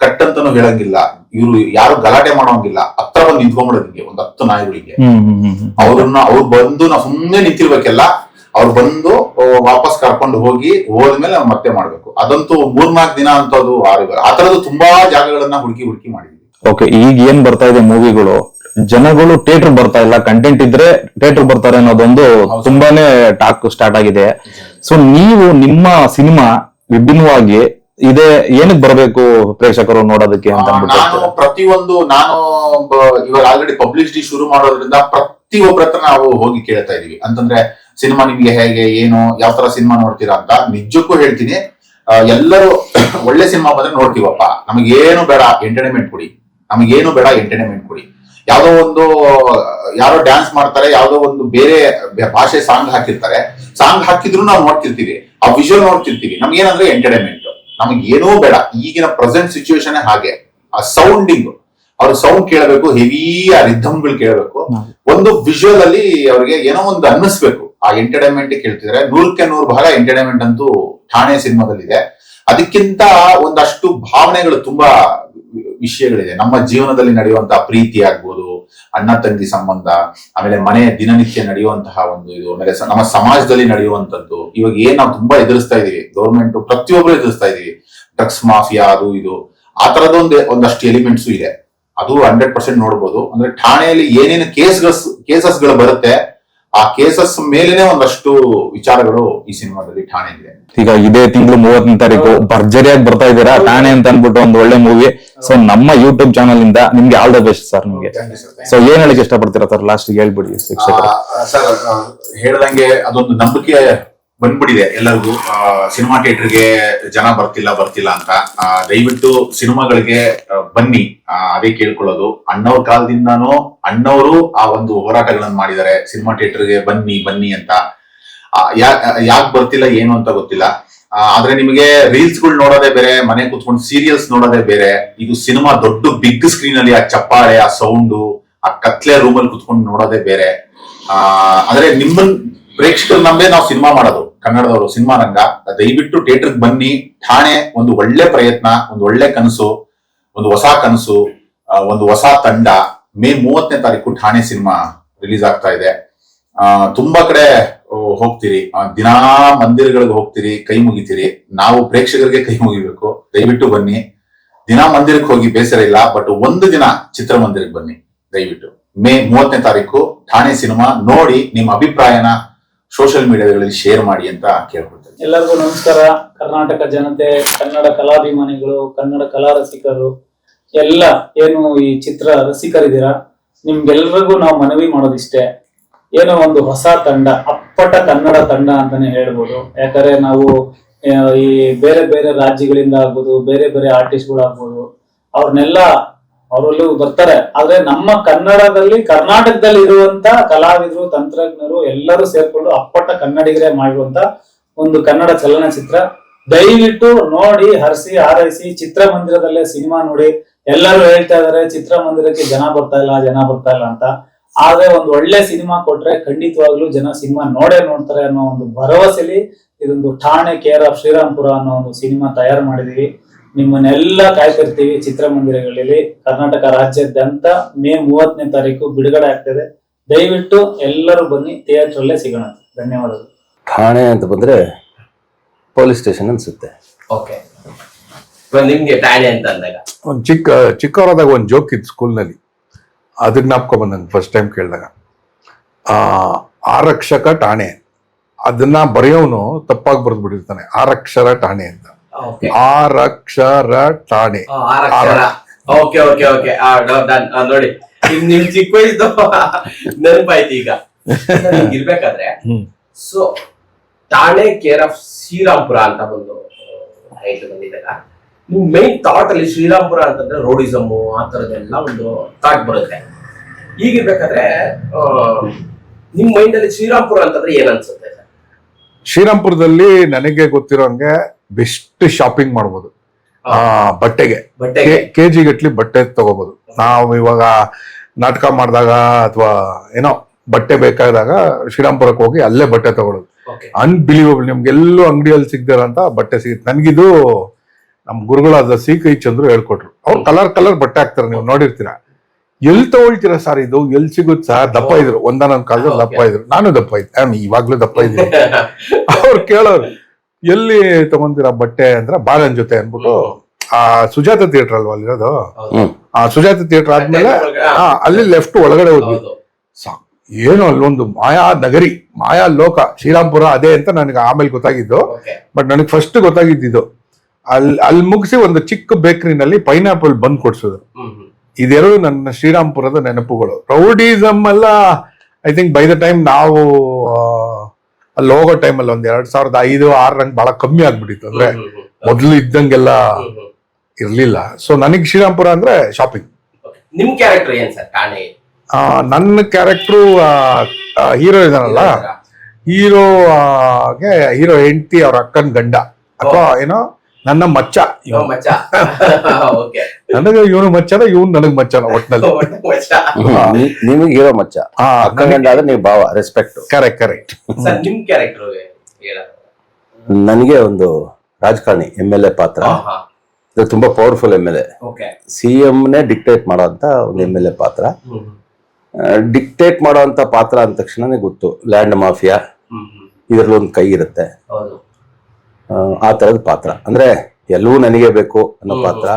ಕಟ್ ಅಂತಾನು ಹೇಳಂಗಿಲ್ಲ. ಇವ್ರು ಯಾರು ಗಲಾಟೆ ಮಾಡೋಂಗಿಲ್ಲ. ಹತ್ರ ಬಂದು ನಿಂತ್ಕೊಂಡ್ಬಿಡೋದಿಗೆ ಒಂದ್ ಹತ್ತು ನಾಯಿಗಳಿಗೆ. ಅವ್ರನ್ನ ಅವ್ರು ಬಂದು ನಾವು ಸುಮ್ಮನೆ ನಿಂತಿರ್ಬೇಕೆಲ್ಲ ಅವ್ರು ಬಂದು ವಾಪಸ್ ಕರ್ಕೊಂಡು ಹೋಗಿ ಹೋದ್ಮೇಲೆ ನಾವು ಮತ್ತೆ ಮಾಡ್ಬೇಕು. ಅದಂತೂ ಮೂರ್ನಾಲ್ಕು ದಿನ ಅಂತದ್ದು ಆ ತರದ್ದು ತುಂಬಾ ಜಾಗಗಳನ್ನ ಹುಡುಕಿ ಹುಡುಕಿ ಮಾಡಿದ್ವಿ. ಓಕೆ ಈಗ ಏನ್ ಬರ್ತಾ ಇದೆ ಮೂವಿಗಳು ಜನಗಳು ಥಿಯೇಟರ್ ಬರ್ತಾ ಇಲ್ಲ ಕಂಟೆಂಟ್ ಇದ್ರೆ ಥಿಯೇಟರ್ ಬರ್ತಾರೆ ಅನ್ನೋದೊಂದು ತುಂಬಾನೇ ಟಾಕ್ ಸ್ಟಾರ್ಟ್ ಆಗಿದೆ. ಸೊ ನೀವು ನಿಮ್ಮ ಸಿನಿಮಾ ವಿಭಿನ್ನವಾಗಿ ಇದೆ ಏನಕ್ಕೆ ಬರಬೇಕು ಪ್ರೇಕ್ಷಕರು ನೋಡೋದಕ್ಕೆ ಅಂತ ಅಂದ್ಬಿಟ್ಟು ನಾನು ಪ್ರತಿಯೊಂದು ನಾನು ಬ- ಇವಾಗ ಆಲ್ರೆಡಿ ಪಬ್ಲಿಸಿಟಿ ಶುರು ಮಾಡೋದ್ರಿಂದ ಪ್ರತಿಯೊಬ್ಬರ ಹತ್ರ ನಾವು ಹೋಗಿ ಕೇಳ್ತಾ ಇದೀವಿ. ಅಂತಂದ್ರೆ ಸಿನಿಮಾ ನಿಮ್ಗೆ ಹೇಗೆ ಏನು ಯಾವ ತರ ಸಿನಿಮಾ ನೋಡ್ತೀರಾ ಅಂತ ನಿಜಕ್ಕೂ ಹೇಳ್ತೀನಿ. ಆ, ಎಲ್ಲರೂ ಒಳ್ಳೆ ಸಿನಿಮಾ ಬಂದ್ರೆ ನೋಡ್ತೀವಪ್ಪ. ನಮಗೇನು ಬೇಡ ಎಂಟರ್ಟೈನ್ಮೆಂಟ್ ಕೊಡಿ. ನಮಗೇನು ಬೇಡ ಎಂಟರ್ಟೈನ್ಮೆಂಟ್ ಕೊಡಿ. ಯಾವ್ದೋ ಒಂದು ಯಾರೋ ಡ್ಯಾನ್ಸ್ ಮಾಡ್ತಾರೆ ಯಾವುದೋ ಒಂದು ಬೇರೆ ಭಾಷೆ ಸಾಂಗ್ ಹಾಕಿರ್ತಾರೆ. ಸಾಂಗ್ ಹಾಕಿದ್ರು ನಾವು ನೋಡ್ತಿರ್ತೀವಿ. ಆ ವಿಜುವಲ್ ನೋಡ್ತಿರ್ತೀವಿ. ನಮ್ಗೇನಂದ್ರೆ ಎಂಟರ್ಟೈನ್ಮೆಂಟ್ ನಮಗೆ ಏನೂ ಬೇಡ. ಈಗಿನ ಪ್ರೆಸೆಂಟ್ ಸಿಚುವೇಶನ್ ಹಾಗೆ. ಆ ಸೌಂಡಿಂಗ್ ಅವ್ರ ಸೌಂಡ್ ಕೇಳಬೇಕು ಹೆವಿ ಆ ರಿಥಮ್ಗಳು ಕೇಳಬೇಕು. ಒಂದು ವಿಜುವಲ್ ಅಲ್ಲಿ ಅವ್ರಿಗೆ ಏನೋ ಒಂದು ಅನ್ನಿಸ್ಬೇಕು. ಆ ಎಂಟರ್ಟೈನ್ಮೆಂಟ್ ಕೇಳ್ತಿದ್ರೆ ನೂರಕ್ಕೆ ನೂರು ಭಾಗ ಎಂಟರ್ಟೈನ್ಮೆಂಟ್ ಅಂತೂ ಠಾಣೆ ಸಿನಿಮಾದಲ್ಲಿದೆ. ಅದಕ್ಕಿಂತ ಒಂದಷ್ಟು ಭಾವನೆಗಳು ತುಂಬಾ ವಿಷಯಗಳಿದೆ. ನಮ್ಮ ಜೀವನದಲ್ಲಿ ನಡೆಯುವಂತಹ ಪ್ರೀತಿ ಆಗ್ಬೋದು, ಅಣ್ಣ ತಂಗಿ ಸಂಬಂಧ, ಆಮೇಲೆ ಮನೆ ದಿನನಿತ್ಯ ನಡೆಯುವಂತಹ ಒಂದು ಇದು, ಆಮೇಲೆ ನಮ್ಮ ಸಮಾಜದಲ್ಲಿ ನಡೆಯುವಂತದ್ದು ಇವಾಗ ಏನ್ ನಾವು ತುಂಬಾ ಎದುರಿಸ್ತಾ ಇದೀವಿ ಗೌರ್ಮೆಂಟ್ ಪ್ರತಿಯೊಬ್ಬರು ಎದುರಿಸ್ತಾ ಇದೀವಿ. ಡ್ರಗ್ಸ್ ಮಾಫಿಯಾ ಅದು ಇದು, ಆ ತರದೊಂದು ಒಂದಷ್ಟು ಎಲಿಮೆಂಟ್ಸ್ ಇದೆ. ಅದು ಹಂಡ್ರೆಡ್ ಪರ್ಸೆಂಟ್ ನೋಡ್ಬೋದು. ಅಂದ್ರೆ ಠಾಣೆಯಲ್ಲಿ ಏನೇನು ಕೇಸ್ಗಳು, ಕೇಸಸ್ಗಳು ಬರುತ್ತೆ ಆ ಕೇಸಸ್ ಮೇಲೇನೆ ಒಂದಷ್ಟು ವಿಚಾರಗಳು ಈ ಸಿನಿಮಾದಲ್ಲಿ ಠಾಣೆ ಇದೆ. ಈಗ ಇದೇ ತಿಂಗಳು ಮೂವತ್ತನೇ ತಾರೀಕು ಭರ್ಜರಿಯಾಗಿ ಬರ್ತಾ ಇದ್ದೀರಾ? ಠಾಣೆ ಅಂತ ಅನ್ಬಿಟ್ಟು ಒಂದು ಒಳ್ಳೆ ಮೂವಿ ಸೊ ನಮ್ಮ ಯೂಟ್ಯೂಬ್ ಚಾನಲ್ ಇಂದ ನಿಮ್ಗೆ ಆಲ್ ದ ಬೆಸ್ಟ್ ಸರ್ ನಿಮ್ಗೆ. ಸೊ ಏನ್ ಹೇಳಿಕ್ಕೆ ಇಷ್ಟಪಡ್ತೀರಾ ಸರ್ ಲಾಸ್ಟ್ ಹೇಳ್ಬಿಡಿ ಶಿಕ್ಷಕ ಸರ್ ಹೇಳ್ದಂಗೆ ಅದೊಂದು ನಂಬಿಕೆ ಬಂದ್ಬಿಟ್ಟಿದೆ. ಎಲ್ಲರಿಗೂ ಸಿನಿಮಾ ಥಿಯೇಟರ್ಗೆ ಜನ ಬರ್ತಿಲ್ಲ ಬರ್ತಿಲ್ಲ ಅಂತ. ದಯವಿಟ್ಟು ಸಿನಿಮಾಗಳಿಗೆ ಬನ್ನಿ. ಅದೇ ಕೇಳ್ಕೊಳ್ಳೋದು. ಅಣ್ಣವ್ರ ಕಾಲದಿಂದಾನು, ಅಣ್ಣವರು ಆ ಒಂದು ಹೋರಾಟಗಳನ್ನ ಮಾಡಿದ್ದಾರೆ. ಸಿನಿಮಾ ಥಿಯೇಟರ್ಗೆ ಬನ್ನಿ ಬನ್ನಿ ಅಂತ. ಯಾಕೆ ಬರ್ತಿಲ್ಲ, ಏನು ಅಂತ ಗೊತ್ತಿಲ್ಲ. ಆದ್ರೆ ನಿಮಗೆ ರೀಲ್ಸ್ಗಳು ನೋಡೋದೇ ಬೇರೆ, ಮನೆ ಕೂತ್ಕೊಂಡು ಸೀರಿಯಲ್ಸ್ ನೋಡೋದೇ ಬೇರೆ. ಇದು ಸಿನಿಮಾ ದೊಡ್ಡ ಬಿಗ್ ಸ್ಕ್ರೀನ್ ಅಲ್ಲಿ ಆ ಚಪ್ಪಾಳೆ, ಆ ಸೌಂಡು, ಆ ಕತ್ಲೆ ರೂಮಲ್ಲಿ ಕುತ್ಕೊಂಡು ನೋಡೋದೇ ಬೇರೆ. ಆ, ಆದ್ರೆ ನಿಮ್ಮನ್ ಪ್ರೇಕ್ಷಕರ ನಂಬೇ ನಾವು ಸಿನಿಮಾ ಮಾಡೋದು, ಕನ್ನಡದವರು ಸಿನಿಮಾ ರಂಗ. ದಯವಿಟ್ಟು ಥಿಯೇಟರ್ ಬನ್ನಿ. ಠಾಣೆ ಒಂದು ಒಳ್ಳೆ ಪ್ರಯತ್ನ, ಒಂದು ಒಳ್ಳೆ ಕನಸು, ಒಂದು ಹೊಸ ಕನಸು ಒಂದು ಹೊಸ ತಂಡ. ಮೇ ಮೂವತ್ತನೇ ತಾರೀಕು ಠಾಣೆ ಸಿನಿಮಾ ರಿಲೀಸ್ ಆಗ್ತಾ ಇದೆ. ತುಂಬಾ ಕಡೆ ಹೋಗ್ತೀರಿ. ದಿನಾ ಮಂದಿರಗಳಿಗೆ ಹೋಗ್ತೀರಿ, ಕೈ ಮುಗಿತೀರಿ. ನಾವು ಪ್ರೇಕ್ಷಕರಿಗೆ ಕೈ ಮುಗಿಬೇಕು. ದಯವಿಟ್ಟು ಬನ್ನಿ. ದಿನಾ ಮಂದಿರಕ್ಕೆ ಹೋಗಿ ಬೇಸರ ಇಲ್ಲ ಬಟ್ ಒಂದು ದಿನ ಚಿತ್ರಮಂದಿರಕ್ಕೆ ಬನ್ನಿ. ದಯವಿಟ್ಟು. ಮೇ ಮೂವತ್ತನೇ ತಾರೀಕು ಠಾಣೆ ಸಿನಿಮಾ ನೋಡಿ ನಿಮ್ಮ ಅಭಿಪ್ರಾಯನ ಸೋಷಿಯಲ್ ಮೀಡಿಯಾಗಳಲ್ಲಿ ಶೇರ್ ಮಾಡಿ ಅಂತ ಕೇಳ್ಕೊಳ್ತೇನೆ. ಎಲ್ಲರಿಗೂ ನಮಸ್ಕಾರ. ಕರ್ನಾಟಕ ಜನತೆ, ಕನ್ನಡ ಕಲಾಭಿಮಾನಿಗಳು, ಕನ್ನಡ ಕಲಾ ರಸಿಕರು, ಎಲ್ಲ ಏನು ಈ ಚಿತ್ರ ರಸಿಕರಿದ್ದೀರಾ? ನಿಮ್ಗೆಲ್ರಿಗೂ ನಾವು ಮನವಿ ಮಾಡೋದಿಷ್ಟೇ. ಏನೋ ಒಂದು ಹೊಸ ತಂಡ, ಅಪ್ಪಟ ಕನ್ನಡ ತಂಡ ಅಂತಾನೆ ಹೇಳ್ಬೋದು. ಯಾಕಂದ್ರೆ ನಾವು ಈ ಬೇರೆ ಬೇರೆ ರಾಜ್ಯಗಳಿಂದ ಆಗ್ಬೋದು, ಬೇರೆ ಬೇರೆ ಆರ್ಟಿಸ್ಟ್ಗಳಾಗ್ಬೋದು ಅವ್ರನ್ನೆಲ್ಲ ಅವರಲ್ಲೂ ಬರ್ತಾರೆ. ಆದ್ರೆ ನಮ್ಮ ಕನ್ನಡದಲ್ಲಿ, ಕರ್ನಾಟಕದಲ್ಲಿ ಇರುವಂತ ಕಲಾವಿದರು, ತಂತ್ರಜ್ಞರು ಎಲ್ಲರೂ ಸೇರ್ಕೊಂಡು ಅಪ್ಪಟ್ಟ ಕನ್ನಡಿಗರೇ ಮಾಡಿರುವಂತ ಒಂದು ಕನ್ನಡ ಚಲನಚಿತ್ರ. ದಯವಿಟ್ಟು ನೋಡಿ, ಹರಿಸಿ, ಹಾರೈಸಿ, ಚಿತ್ರಮಂದಿರದಲ್ಲೇ ಸಿನಿಮಾ ನೋಡಿ. ಎಲ್ಲರೂ ಹೇಳ್ತಾ ಇದಾರೆ, ಚಿತ್ರಮಂದಿರಕ್ಕೆ ಜನ ಬರ್ತಾ ಇಲ್ಲ, ಜನ ಬರ್ತಾ ಇಲ್ಲ ಅಂತ. ಆದ್ರೆ ಒಂದು ಒಳ್ಳೆ ಸಿನಿಮಾ ಕೊಟ್ರೆ ಖಂಡಿತವಾಗ್ಲೂ ಜನ ಸಿನಿಮಾ ನೋಡೇ ನೋಡ್ತಾರೆ ಅನ್ನೋ ಒಂದು ಭರವಸೆಲಿ ಇದೊಂದು ಠಾಣೆ ಕೇರ್ ಶ್ರೀರಾಮ್ಪುರ ಅನ್ನೋ ಒಂದು ಸಿನಿಮಾ ತಯಾರು ಮಾಡಿದೀವಿ. ನಿಮ್ಮನ್ನೆಲ್ಲ ಕಾಯ್ತಿರ್ತೀವಿ ಚಿತ್ರಮಂದಿರಗಳಲ್ಲಿ. ಕರ್ನಾಟಕ ರಾಜ್ಯಾದ್ಯಂತ ಮೇ ಮೂವತ್ತನೇ ತಾರೀಕು ಬಿಡುಗಡೆ ಆಗ್ತದೆ. ದಯವಿಟ್ಟು ಎಲ್ಲರೂ ಬನ್ನಿ ಥಿಯೇಟರ್ ಅಲ್ಲೇ ಸಿಗೋಣ. ಧನ್ಯವಾದಗಳು. ಠಾಣೆ ಅಂತ ಬಂದ್ರೆ ಪೊಲೀಸ್ ಸ್ಟೇಷನ್ ಅನ್ಸುತ್ತೆ. ಓಕೆ. ನಿಮ್ಗೆ ಠಾಣೆ ಅಂತ ಅಂದಾಗ? ಒಂದು ಚಿಕ್ಕ ಚಿಕ್ಕವರಾದಾಗ ಒಂದು ಜೋಕ್ ಇತ್ತು ಸ್ಕೂಲ್ನಲ್ಲಿ ಅದು ಜ್ಞಾಪಕ ಬಂದಂಗೆ ಫಸ್ಟ್ ಟೈಮ್ ಕೇಳಿದಾಗ. ಆ ಆರಕ್ಷಕ ಠಾಣೆ. ಅದನ್ನ ಬರೆಯೋನು ತಪ್ಪಾಗಿ ಬರೆದು ಬಿಟ್ಟಿರ್ತಾನೆ ಆರಕ್ಷರ ಠಾಣೆ ಅಂತ. ಆರಕ್ಷರ. ಠಾಣೆ ಓಕೆ ಓಕೆ ಓಕೆ ನೋಡಿ. ನಿಮ್ ನಿಮ್ ಚಿಕ್ಕ ವಯಸ್ಸು ನೆನಪಾಯ್ತು ಈಗ. ಇರ್ಬೇಕಾದ್ರೆ. ಸೊ ಠಾಣೆ ಕೇರ್ ಆಫ್ ಶ್ರೀರಾಮ್ಪುರ ಅಂತ ಒಂದು ಟೈಟ್ಲ್ ನಿಮ್ ಮೈನ್ ಥಾಟ್ ಅಲ್ಲಿ ಶ್ರೀರಾಮ್ಪುರ ಅಂತಂದ್ರೆ ರೋಡಿಸಮ್ ಆ ತರದೆಲ್ಲ ಒಂದು ಥಾಟ್ ಬರುತ್ತೆ. ಈಗಿರ್ಬೇಕಾದ್ರೆ ನಿಮ್ ಮೈಂಡ್ ಅಲ್ಲಿ ಶ್ರೀರಾಮ್ಪುರ ಅಂತಂದ್ರೆ ಏನ್ ಅನ್ಸುತ್ತೆ? ಶ್ರೀರಾಮ್ಪುರದಲ್ಲಿ ನನಗೆ ಗೊತ್ತಿರೋಂಗೆ ಬೆಸ್ಟ್ ಶಾಪಿಂಗ್ ಮಾಡ್ಬೋದು. ಆ ಬಟ್ಟೆಗೆ. ಕೆ ಜಿ ಗಟ್ಲಿ ಬಟ್ಟೆ ತಗೋಬಹುದು ನಾವು ಇವಾಗ ನಾಟಕ ಮಾಡಿದಾಗ ಅಥವಾ ಏನೋ ಬಟ್ಟೆ ಬೇಕಾದಾಗ ಶ್ರೀರಾಮ್ಪುರಕ್ಕೆ ಹೋಗಿ ಅಲ್ಲೇ ಬಟ್ಟೆ ತಗೊಳ್ಳೋದು ಅನ್ಬಿಲೀವಬಲ್ ನಿಮ್ಗೆಲ್ಲೂ ಅಂಗಡಿಯಲ್ಲಿ ಸಿಗ್ದಿರಂತ ಬಟ್ಟೆ ಸಿಗುತ್ತೆ. ನನಗಿದು ನಮ್ಮ ಗುರುಗಳಾದ ಸಿ ಕೈ ಚಂದ್ರು ಹೇಳ್ಕೊಟ್ರು. ಅವ್ರು ಕಲರ್ ಕಲರ್ ಬಟ್ಟೆ ಹಾಕ್ತಾರೆ. ನೀವು ನೋಡಿರ್ತೀರ? ಎಲ್ಲಿ ತಗೊಳ್ತೀರಾ ಸರ್ ಇದು? ಎಲ್ಲಿ ಸಿಗುತ್ತೆ ಸರ್? ದಪ್ಪ ಇದ್ರು. ಒಂದಾನೊಂದ್ ಕಾಲದಲ್ಲಿ ದಪ್ಪ ಇದ್ರು. ನಾನು ದಪ್ಪ ಇದ್ದೆ. ಇವಾಗ್ಲೂ ದಪ್ಪ ಇದ್ದೀನಿ. ಅವ್ರು ಕೇಳೋರು ಎಲ್ಲಿ ತಗೊಂತೀರಾ ಬಟ್ಟೆ ಅಂದ್ರೆ ಬಾಲನ್ ಜೊತೆ ಅನ್ಬಿಟ್ಟು ಆ ಸುಜಾತ ಥಿಯೇಟರ್ ಅಲ್ವಾ ಅಲ್ಲಿರೋದು? ಆ ಸುಜಾತ ಥಿಯೇಟರ್ ಆದ್ಮೇಲೆ ಅಲ್ಲಿ ಲೆಫ್ಟ್ ಒಳಗಡೆ ಹೋದ್ವಿ. ಹೌದು. ಸಾ- ಏನು ಅಲ್ಲೊಂದು ಮಾಯಾ ನಗರಿ ಮಾಯಾ ಲೋಕ ಶ್ರೀರಾಮ್ಪುರ ಅದೇ ಅಂತ ನನಗೆ ಆಮೇಲೆ ಗೊತ್ತಾಗಿದ್ದು. ಬಟ್ ನನಗೆ ಫಸ್ಟ್ ಗೊತ್ತಾಗಿದ್ದಿದ್ದು ಅಲ್ಲಿ ಅಲ್ಲಿ ಮುಗಿಸಿ ಒಂದು ಚಿಕ್ಕ ಬೇಕರಿನಲ್ಲಿ ಪೈನಾಪಲ್ ಬಂದ್ ಕೊಡ್ಸೋದು. ಇದೆರಡು ನನ್ನ ಶ್ರೀರಾಮ್ಪುರದ ನೆನಪುಗಳು. ರೌಡಿಸಮ್ ಎಲ್ಲ I think by the time ನಾವು ಅಲ್ಲಿ ಹೋಗೋ ಟೈಮಲ್ಲಿ ಒಂದ್ ಎರಡ್ ಸಾವಿರದ ಐದು ಆರರಂಗ್ ಬಹಳ ಕಮ್ಮಿ ಆಗ್ಬಿಟ್ಟಿತ್ತು ಅಂದ್ರೆ ಮೊದಲು ಇದ್ದಂಗೆಲ್ಲ. ಇರ್ಲಿಲ್ಲ. ಸೊ ನನಗೆ ಶ್ರೀರಾಮ್ಪುರ ಅಂದ್ರೆ ಶಾಪಿಂಗ್. ನಿಮ್ ಕ್ಯಾರೆಕ್ಟರ್ ಏನ್ ಸರ್ ಠಾಣೆ ನನ್ನ ಕ್ಯಾರೆಕ್ಟ್ರು ಹೀರೋ ಇದಾನಲ್ಲ? ಹೀರೋ ಗೆ ಹೀರೋ ಹೆಂಡತಿ ಅವ್ರ ಅಕ್ಕನ ಗಂಡ. ಅಥವಾ ಏನೋ ನನ್ನ ಮಚ್ಚ ನನಗೆ ಇವನು ಮಚ್ಚನ ಇವನು ನನಗ್ ಮಚ್ಚನ ಒಟ್ನಲ್ಲಿ. ನಿಮಗೆ ಇರೋ ಮಚ್ಚ. ಹಾ ಅಕ್ಕ ಗಂಡ ಆದ್ರೆ ನೀವು ಭಾವ ರೆಸ್ಪೆಕ್ಟ್ ಕರೆಕ್ಟ್ ಕರೆಕ್ಟ್ ನನಗೆ ಒಂದು ರಾಜಕಾರಣಿ ಎಂ ಎಲ್ ಎ ಪಾತ್ರ. ಇದು ತುಂಬಾ powerful M L A C ನೇ ಡಿಕ್ಟೇಟ್ ಮಾಡೋಂತ ಒಂದು ಎಂ ಎಲ್ ಎ ಪಾತ್ರ. ಡಿಕ್ಟೇಟ್ ಮಾಡೋಂತ ಪಾತ್ರ ಅಂದ ತಕ್ಷಣನೇ ಗೊತ್ತು ಲ್ಯಾಂಡ್ ಮಾಫಿಯಾ ಇದರಲ್ಲಿ ಒಂದು ಕೈ ಇರುತ್ತೆ. ಹೌದು. ಆ, ತರದ ಪಾತ್ರ. ಅಂದ್ರೆ ಎಲ್ಲವೂ ನನಗೆ ಬೇಕು ಅನ್ನೋ ಪಾತ್ರ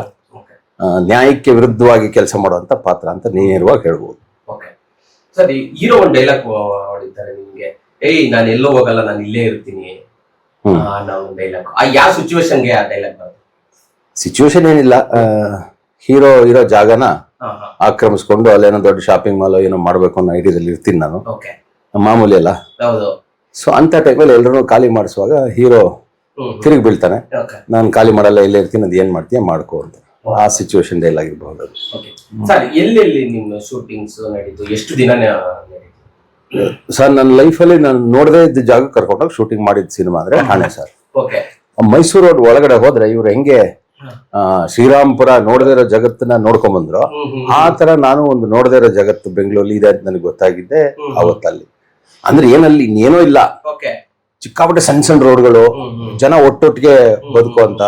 ನ್ಯಾಯಕ್ಕೆ ವಿರುದ್ಧವಾಗಿ ಕೆಲಸ ಮಾಡುವಂತ ಪಾತ್ರ ಅಂತ ನೇರವಾಗಿ ಹೇಳ್ಬೋದು. ಓಕೆ ಸರ್ ಹೀರೋ ಒಂದು ಡೈಲಾಗ್ ಹೊಡಿತಾರೆ ನಿಮ್ಗೆ. ಏಯ್ ನಾನು ಎಲ್ಲೋ ಹೋಗಲ್ಲ ನಾನು ಇಲ್ಲೇ ಇರ್ತೀನಿ. ಡೈಲಾಗ್ ಆ ಯಾವ ಸಿಚುವೇಶನ್ಗೆ ಆ ಡೈಲಾಗ್ ಬರುತ್ತೆ ಸಿಚುವೇಶನ್ ಏನಿಲ್ಲ ಹೀರೋ ಇರೋ ಜಾಗನ ಆಕ್ರಮಿಸ್ಕೊಂಡು ಅಲ್ಲೇನೋ ದೊಡ್ಡ ಶಾಪಿಂಗ್ ಮಾಲ್ ಏನೋ ಮಾಡ್ಬೇಕು ಅನ್ನೋ ಐಡಿಯಾದಲ್ಲಿ ಇರ್ತೀನಿ ನಾನು. ಮಾಮೂಲಿ ಅಲ್ಲ. ಸೊ ಅಂತ ಟೈಮಲ್ಲಿ ಎಲ್ಲರೂ ಖಾಲಿ ಮಾಡಿಸುವಾಗ ಹೀರೋ ತಿರುಗಿ ಬೀಳ್ತಾನೆ. ನಾನು ಖಾಲಿ ಮಾಡಲ್ಲ ಇಲ್ಲೇ ಇರ್ತೀನಿ ಅದು ಏನ್ ಮಾಡ್ತೀಯ ಮಾಡ್ಕೋ ಅಂತ. ಆ ಸಿಚುವೇಶನ್ ಡೈಲ್ ಆಗಿರ್ಬಹುದು ಸರ್ ಎಲ್ಲೆಲ್ಲಿ ನಿಮ್ಮ ಶೂಟಿಂಗ್ಸ್ ನಡೀತು? ಎಷ್ಟು ದಿನ ಸರ್ ನನ್ನ ಲೈಫಲ್ಲಿ ನಾನು ನೋಡದೇ ಇದ್ದ ಜಾಗ ಕರ್ಕೊಂಡೋಗಿ ಶೂಟಿಂಗ್ ಮಾಡಿದ ಸಿನಿಮಾ ಅಂದ್ರೆ ಠಾಣೆ ಸರ್ ಓಕೆ ಮೈಸೂರು ರೋಡ್ ಒಳಗಡೆ ಹೋದ್ರೆ ಇವ್ರು ಹೆಂಗೆ ಶ್ರೀರಾಮ್ಪುರ ನೋಡದೇ ಇರೋ ಜಗತ್ತನ್ನ ನೋಡ್ಕೊಂಡ್ ಬಂದ್ರು ಆ ತರ ನಾನು ಒಂದು ನೋಡದೇ ಇರೋ ಜಗತ್ತು ಬೆಂಗಳೂರಲ್ಲಿ ಇದೆ ಅಂತ ನನಗೆ ಗೊತ್ತಾಗಿದ್ದೆ. ಅವತ್ತಲ್ಲಿ. ಅಂದ್ರೆ ಏನಲ್ಲಿ ಇನ್ನೇನೋ ಇಲ್ಲ. ಓಕೆ ಸಿಕ್ಕಾಪಟ್ಟೆ ಸಣ್ಣ ಸಣ್ಣ ರೋಡ್ಗಳು ಜನ ಒಟ್ಟೊಟ್ಟಿಗೆ ಬದುಕುವಂತ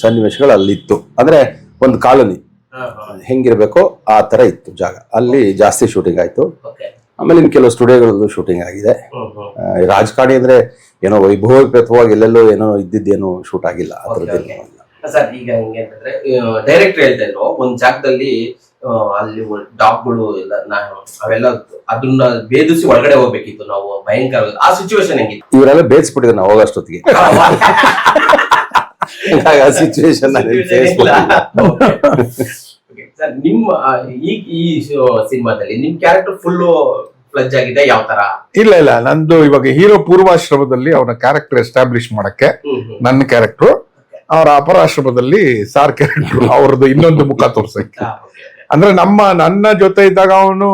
ಸನ್ನಿವೇಶಗಳು ಅಲ್ಲಿತ್ತು ಅಂದ್ರೆ ಒಂದು ಕಾಲೋನಿ ಹೆಂಗಿರ್ಬೇಕೋ ಆ ತರ ಇತ್ತು ಜಾಗ. ಅಲ್ಲಿ ಜಾಸ್ತಿ ಶೂಟಿಂಗ್ ಆಯ್ತು. ಆಮೇಲೆ ಇನ್ನು ಕೆಲವು ಸ್ಟುಡಿಯೋಗಳಲ್ಲೂ ಶೂಟಿಂಗ್ ಆಗಿದೆ. ರಾಜಕಾರಣಿ ಅಂದ್ರೆ ಏನೋ ವೈಭವೋಪೇತವಾಗಿ ಎಲ್ಲೆಲ್ಲೋ ಏನೋ ಇದ್ದಿದ್ದೇನೋ ಶೂಟ್ ಆಗಿಲ್ಲ. ಆ ಥರದ್ದೇನು ಸರ್ ಈಗ ಹೆಂಗೆ ಅಂತಂದ್ರೆ ಡೈರೆಕ್ಟ್ ಹೇಳ್ತಾ ಇದ್ರು ಒಂದ್ ಜಾಗದಲ್ಲಿ ಅಲ್ಲಿ ಡಾಕ್ಗಳು ಎಲ್ಲ ಅವೆಲ್ಲ ಅದನ್ನ ಭೇದಿಸಿ ಒಳಗಡೆ ಹೋಗ್ಬೇಕಿತ್ತು ನಾವು ಭಯಂಕರ. ಆ ಸಿಚುವೇಶನ್ ಹೆಂಗಿತ್ತು? ಇವರೆಲ್ಲ ಬೇಯಿಸ್ಬಿಟ್ಟಿದ್ರು ನಾವು ಹೋಗೋಷ್ಟೊತ್ತಿಗೆ ಆ ಸಿಚುವೇಶನ್ ಸರ್ ನಿಮ್ಮ ಈ ಸಿನಿಮಾದಲ್ಲಿ ನಿಮ್ ಕ್ಯಾರೆಕ್ಟರ್ ಫುಲ್ ಫ್ಲಜ್ ಆಗಿದೆ ಯಾವ ತರ? ಇಲ್ಲ ಇಲ್ಲ. ನಂದು ಇವಾಗ ಹೀರೋ ಪೂರ್ವಾಶ್ರಮದಲ್ಲಿ ಅವನ ಕ್ಯಾರೆಕ್ಟರ್ ಎಸ್ಟಾಬ್ಲಿಷ್ ಮಾಡಕ್ಕೆ ನನ್ನ ಕ್ಯಾರೆಕ್ಟರ್ ಅವರ ಅಪರಾಶ್ರಮದಲ್ಲಿ ಸಾರ್ ಕ್ಯಾರೆಕ್ಟರ್ ಅವ್ರದ್ದು ಇನ್ನೊಂದು ಮುಖ ತೋರ್ಸಕ್ಕೆ. ಅಂದ್ರೆ ನಮ್ಮ ನನ್ನ ಜೊತೆ ಇದ್ದಾಗ ಅವನು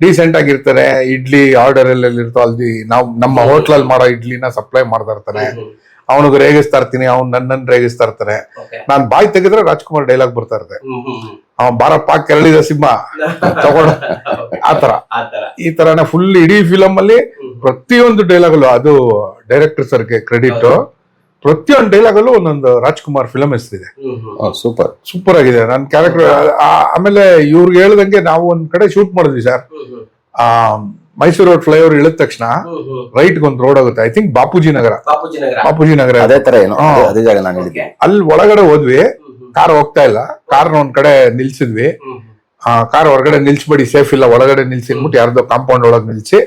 ಡೀಸೆಂಟ್ ಆಗಿರ್ತಾರೆ. ಇಡ್ಲಿ ಆರ್ಡರ್ ಅಲ್ಲಿ ಇರ್ತೋ ಅಲ್ಲಿ ನಾವು ನಮ್ಮ ಹೋಟ್ಲಲ್ಲಿ ಮಾಡೋ ಇಡ್ಲಿನ ಸಪ್ಲೈ ಮಾಡ್ತಾ ಇರ್ತಾನೆ. ಅವನಿಗೆ ರೇಗಿಸ್ತಾ ಇರ್ತೀನಿ ಅವ್ನು ನನ್ನನ್ನು ರೇಗಿಸ್ತಾ ಇರ್ತಾನೆ ನಾನ್ ಬಾಯಿ ತೆಗೆದ್ರೆ ರಾಜ್ಕುಮಾರ್ ಡೈಲಾಗ್ ಬರ್ತಾ ಇರುತ್ತೆ. ಅವ ಬಾರಪ್ಪ ಕೆರಳಿದ ಸಿಂಹ. ತಗೊಂಡ ಆತರ ಆತರ ಈ ತರನೇ ಫುಲ್ ಇಡೀ ಫಿಲಮ್ ಅಲ್ಲಿ ಪ್ರತಿಯೊಂದು ಡೈಲಾಗ್ ಅದು ಡೈರೆಕ್ಟರ್ ಸರ್ಗೆ ಕ್ರೆಡಿಟ್ ಪ್ರತಿಯೊಂದು ಡೈಲಾಗಲ್ಲೂ ಒಂದೊಂದು ರಾಜ್ಕುಮಾರ್ ಫಿಲಮ್ ಹೆಸರಿದೆ. ಸೂಪರ್ ಸೂಪರ್ ಆಗಿದೆ. ನನ್ನ ಕ್ಯಾರೆಕ್ಟರ್ ಆಮೇಲೆ ಇವ್ರಿಗೆ ಹೇಳ್ದಂಗೆ ನಾವು ಒಂದ್ ಕಡೆ ಶೂಟ್ ಮಾಡಿದ್ವಿ ಸರ್ ಆ ಮೈಸೂರು ರೋಡ್ ಫ್ಲೈಓವರ್ ಇಳಿದ ತಕ್ಷಣ ರೈಟ್ ಒಂದು ರೋಡ್ ಆಗುತ್ತೆ. ಐ ಥಿಂಕ್ ಬಾಪೂಜಿ ನಗರ ಬಾಪೂಜಿ ನಗರ ಬಾಪೂಜಿ ನಗರ ಅದೇ ತರ ಏನು? ಅದೇ- ಜಾಗ ನಾನು ಹೇಳಿದ್ದೆ. ಅಲ್ಲಿ ಒಳಗಡೆ ಹೋದ್ವಿ. ಕಾರ್ ಹೋಗ್ತಾ ಇಲ್ಲ. ಕಾರ್ ಒಂದ್ ಕಡೆ ನಿಲ್ಸಿದ್ವಿ. ಆ ಕಾರ್ ಹೊರಗಡೆ ನಿಲ್ಸ್ಬೇಡಿ. ಸೇಫ್ ಇಲ್ಲ. ಒಳಗಡೆ ನಿಲ್ಸಿ ಅಂದ್ಬಿಟ್ಟು ಯಾರ್ದೋ ಕಾಂಪೌಂಡ್ ಒಳಗೆ ನಿಲ್ಸಿ.